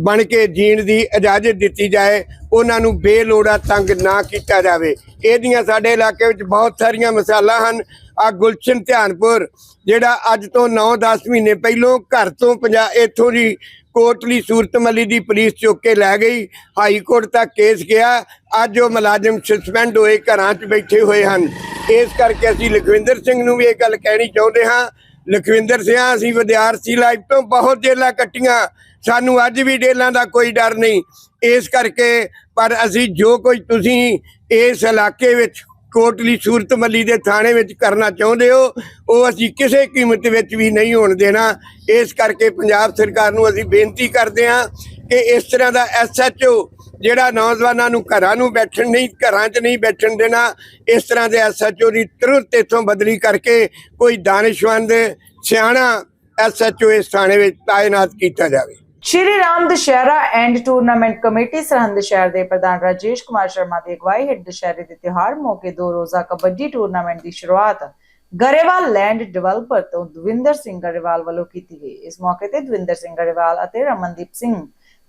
ਬਣ ਕੇ ਜੀਣ ਦੀ ਇਜਾਜ਼ਤ ਦਿੱਤੀ ਜਾਏ। ਉਹਨਾਂ ਨੂੰ ਬੇਲੋੜਾ ਤੰਗ ਨਾ ਕੀਤਾ ਜਾਵੇ। ਇਹਦੀਆਂ ਸਾਡੇ ਇਲਾਕੇ ਵਿੱਚ ਬਹੁਤ ਸਾਰੀਆਂ ਮਿਸਾਲਾਂ ਹਨ। ਆ ਗੁਲਸ਼ਨ ਧਿਆਨਪੁਰ, ਜਿਹੜਾ ਅੱਜ ਤੋਂ 9-10 ਮਹੀਨੇ ਪਹਿਲੋਂ ਘਰ ਤੋਂ ਪੰਜਾ, ਇੱਥੋਂ ਦੀ ਕੋਟਲੀ ਸੂਰਤਮਲੀ ਦੀ ਪੁਲਿਸ ਚੁੱਕ ਕੇ ਲੈ ਗਈ। ਹਾਈ ਕੋਰਟ ਤੱਕ ਕੇਸ ਗਿਆ। ਅੱਜ ਉਹ ਮੁਲਾਜ਼ਮ ਸਸਪੈਂਡ ਹੋਏ, ਘਰਾਂ 'ਚ ਬੈਠੇ ਹੋਏ ਹਨ। ਇਸ ਕਰਕੇ ਅਸੀਂ ਲਖਵਿੰਦਰ ਸਿੰਘ ਨੂੰ ਵੀ ਇਹ ਗੱਲ ਕਹਿਣੀ ਚਾਹੁੰਦੇ ਹਾਂ। ਲਖਵਿੰਦਰ ਸਿੰਘ ਅਸੀਂ ਵਿਦਿਆਰਥੀ ਲਾਈਫ ਤੋਂ ਬਹੁਤ ਜੇਲਾਂ ਕੱਟੀਆਂ। ਸਾਨੂੰ ਅੱਜ ਵੀ ਜੇਲਾਂ ਦਾ ਕੋਈ ਡਰ ਨਹੀਂ। ਇਸ ਕਰਕੇ, ਪਰ ਅਸੀਂ ਜੋ ਕੁਝ ਤੁਸੀਂ ਇਸ ਇਲਾਕੇ ਵਿੱਚ ਕੋਟਲੀ ਸੂਰਤਮੱਲੀ ਦੇ ਥਾਣੇ ਵਿੱਚ ਕਰਨਾ ਚਾਹੁੰਦੇ ਹੋ, ਉਹ ਅਸੀਂ ਕਿਸੇ ਕੀਮਤ ਵਿੱਚ ਵੀ ਨਹੀਂ ਹੋਣ ਦੇਣਾ। ਇਸ ਕਰਕੇ ਪੰਜਾਬ ਸਰਕਾਰ ਨੂੰ ਅਸੀਂ ਬੇਨਤੀ ਕਰਦੇ ਹਾਂ ਕਿ ਇਸ ਤਰ੍ਹਾਂ ਦਾ ਐਸਐਚਓ ਜਿਹੜਾ ਨੌਜਵਾਨਾਂ ਨੂੰ ਘਰਾਂ ਨੂੰ ਬੈਠਣ ਨਹੀਂ, ਘਰਾਂ 'ਚ ਨਹੀਂ ਬੈਠਣ ਦੇਣਾ, ਇਸ ਤਰ੍ਹਾਂ ਦੇ ਐਸਐਚਓ ਦੀ ਤੁਰੰਤ ਇੱਥੋਂ ਬਦਲੀ ਕਰਕੇ ਕੋਈ ਦਾਨਿਸ਼ਵੰਦ ਸਿਆਣਾ ਐਸਐਚਓ ਇਸ ਥਾਣੇ ਵਿੱਚ ਤਾਇਨਾਤ ਕੀਤਾ ਜਾਵੇ। Shri Ram Dussehra and tournament committee Sirhind ਸ਼ਹਿਰ ਦੇ ਪ੍ਰਧਾਨ ਰਾਜੇਸ਼ ਕੁਮਾਰ ਸ਼ਰਮਾ ਦੀ ਅਗਵਾਈ ਹੇਠ ਦੁਸ਼ਹਿਰੇ ਦੇ ਤਿਉਹਾਰ ਮੌਕੇ ਦੋ ਰੋਜ਼ਾ ਕਬੱਡੀ ਟੂਰਨਾਮੈਂਟ ਦੀ ਸ਼ੁਰੂਆਤ ਗਰੇਵਾਲ ਲੈਂਡ ਡਿਵੈਲਪਰ ਤੋਂ ਦਵਿੰਦਰ ਸਿੰਘ ਗਰੇਵਾਲ ਵੱਲੋਂ ਕੀਤੀ ਗਈ। ਇਸ ਮੌਕੇ ਤੇ ਦਵਿੰਦਰ ਸਿੰਘ ਗਰੇਵਾਲ ਅਤੇ ਰਮਨਦੀਪ ਸਿੰਘ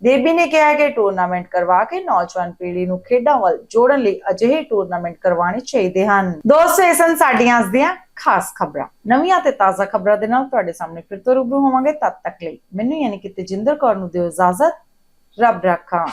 ਦੇਬੀ ਨੇ ਕਿਹਾ ਕਿ ਟੂਰਨਾਮੈਂਟ ਕਰਵਾ ਕੇ ਨੌਜਵਾਨ ਪੀੜ੍ਹੀ ਨੂੰ ਖੇਡਾਂ ਵੱਲ ਜੋੜਨ ਲਈ ਅਜਿਹੇ ਟੂਰਨਾਮੈਂਟ ਕਰਵਾਉਣੇ ਚਾਹੀਦੇ ਹਨ। ਦੋਸਤੋ, ਇਹ ਸਨ ਸਾਡੀਆਂ ਅੱਜ ਦੀਆਂ ਖਾਸ ਖਬਰਾਂ। ਨਵੀਆਂ ਤੇ ਤਾਜ਼ਾ ਖਬਰਾਂ ਦੇ ਨਾਲ ਤੁਹਾਡੇ ਸਾਹਮਣੇ ਫਿਰ ਤੋਂ ਰੂਬਰੂ ਹੋਵਾਂਗੇ। ਤਦ ਤੱਕ ਲਈ ਮੈਨੂੰ ਯਾਨੀ ਕਿ ਤੇਜਿੰਦਰ ਕੌਰ ਨੂੰ ਦਿਓ ਇਜਾਜ਼ਤ। ਰੱਬ ਰਾਖਾ।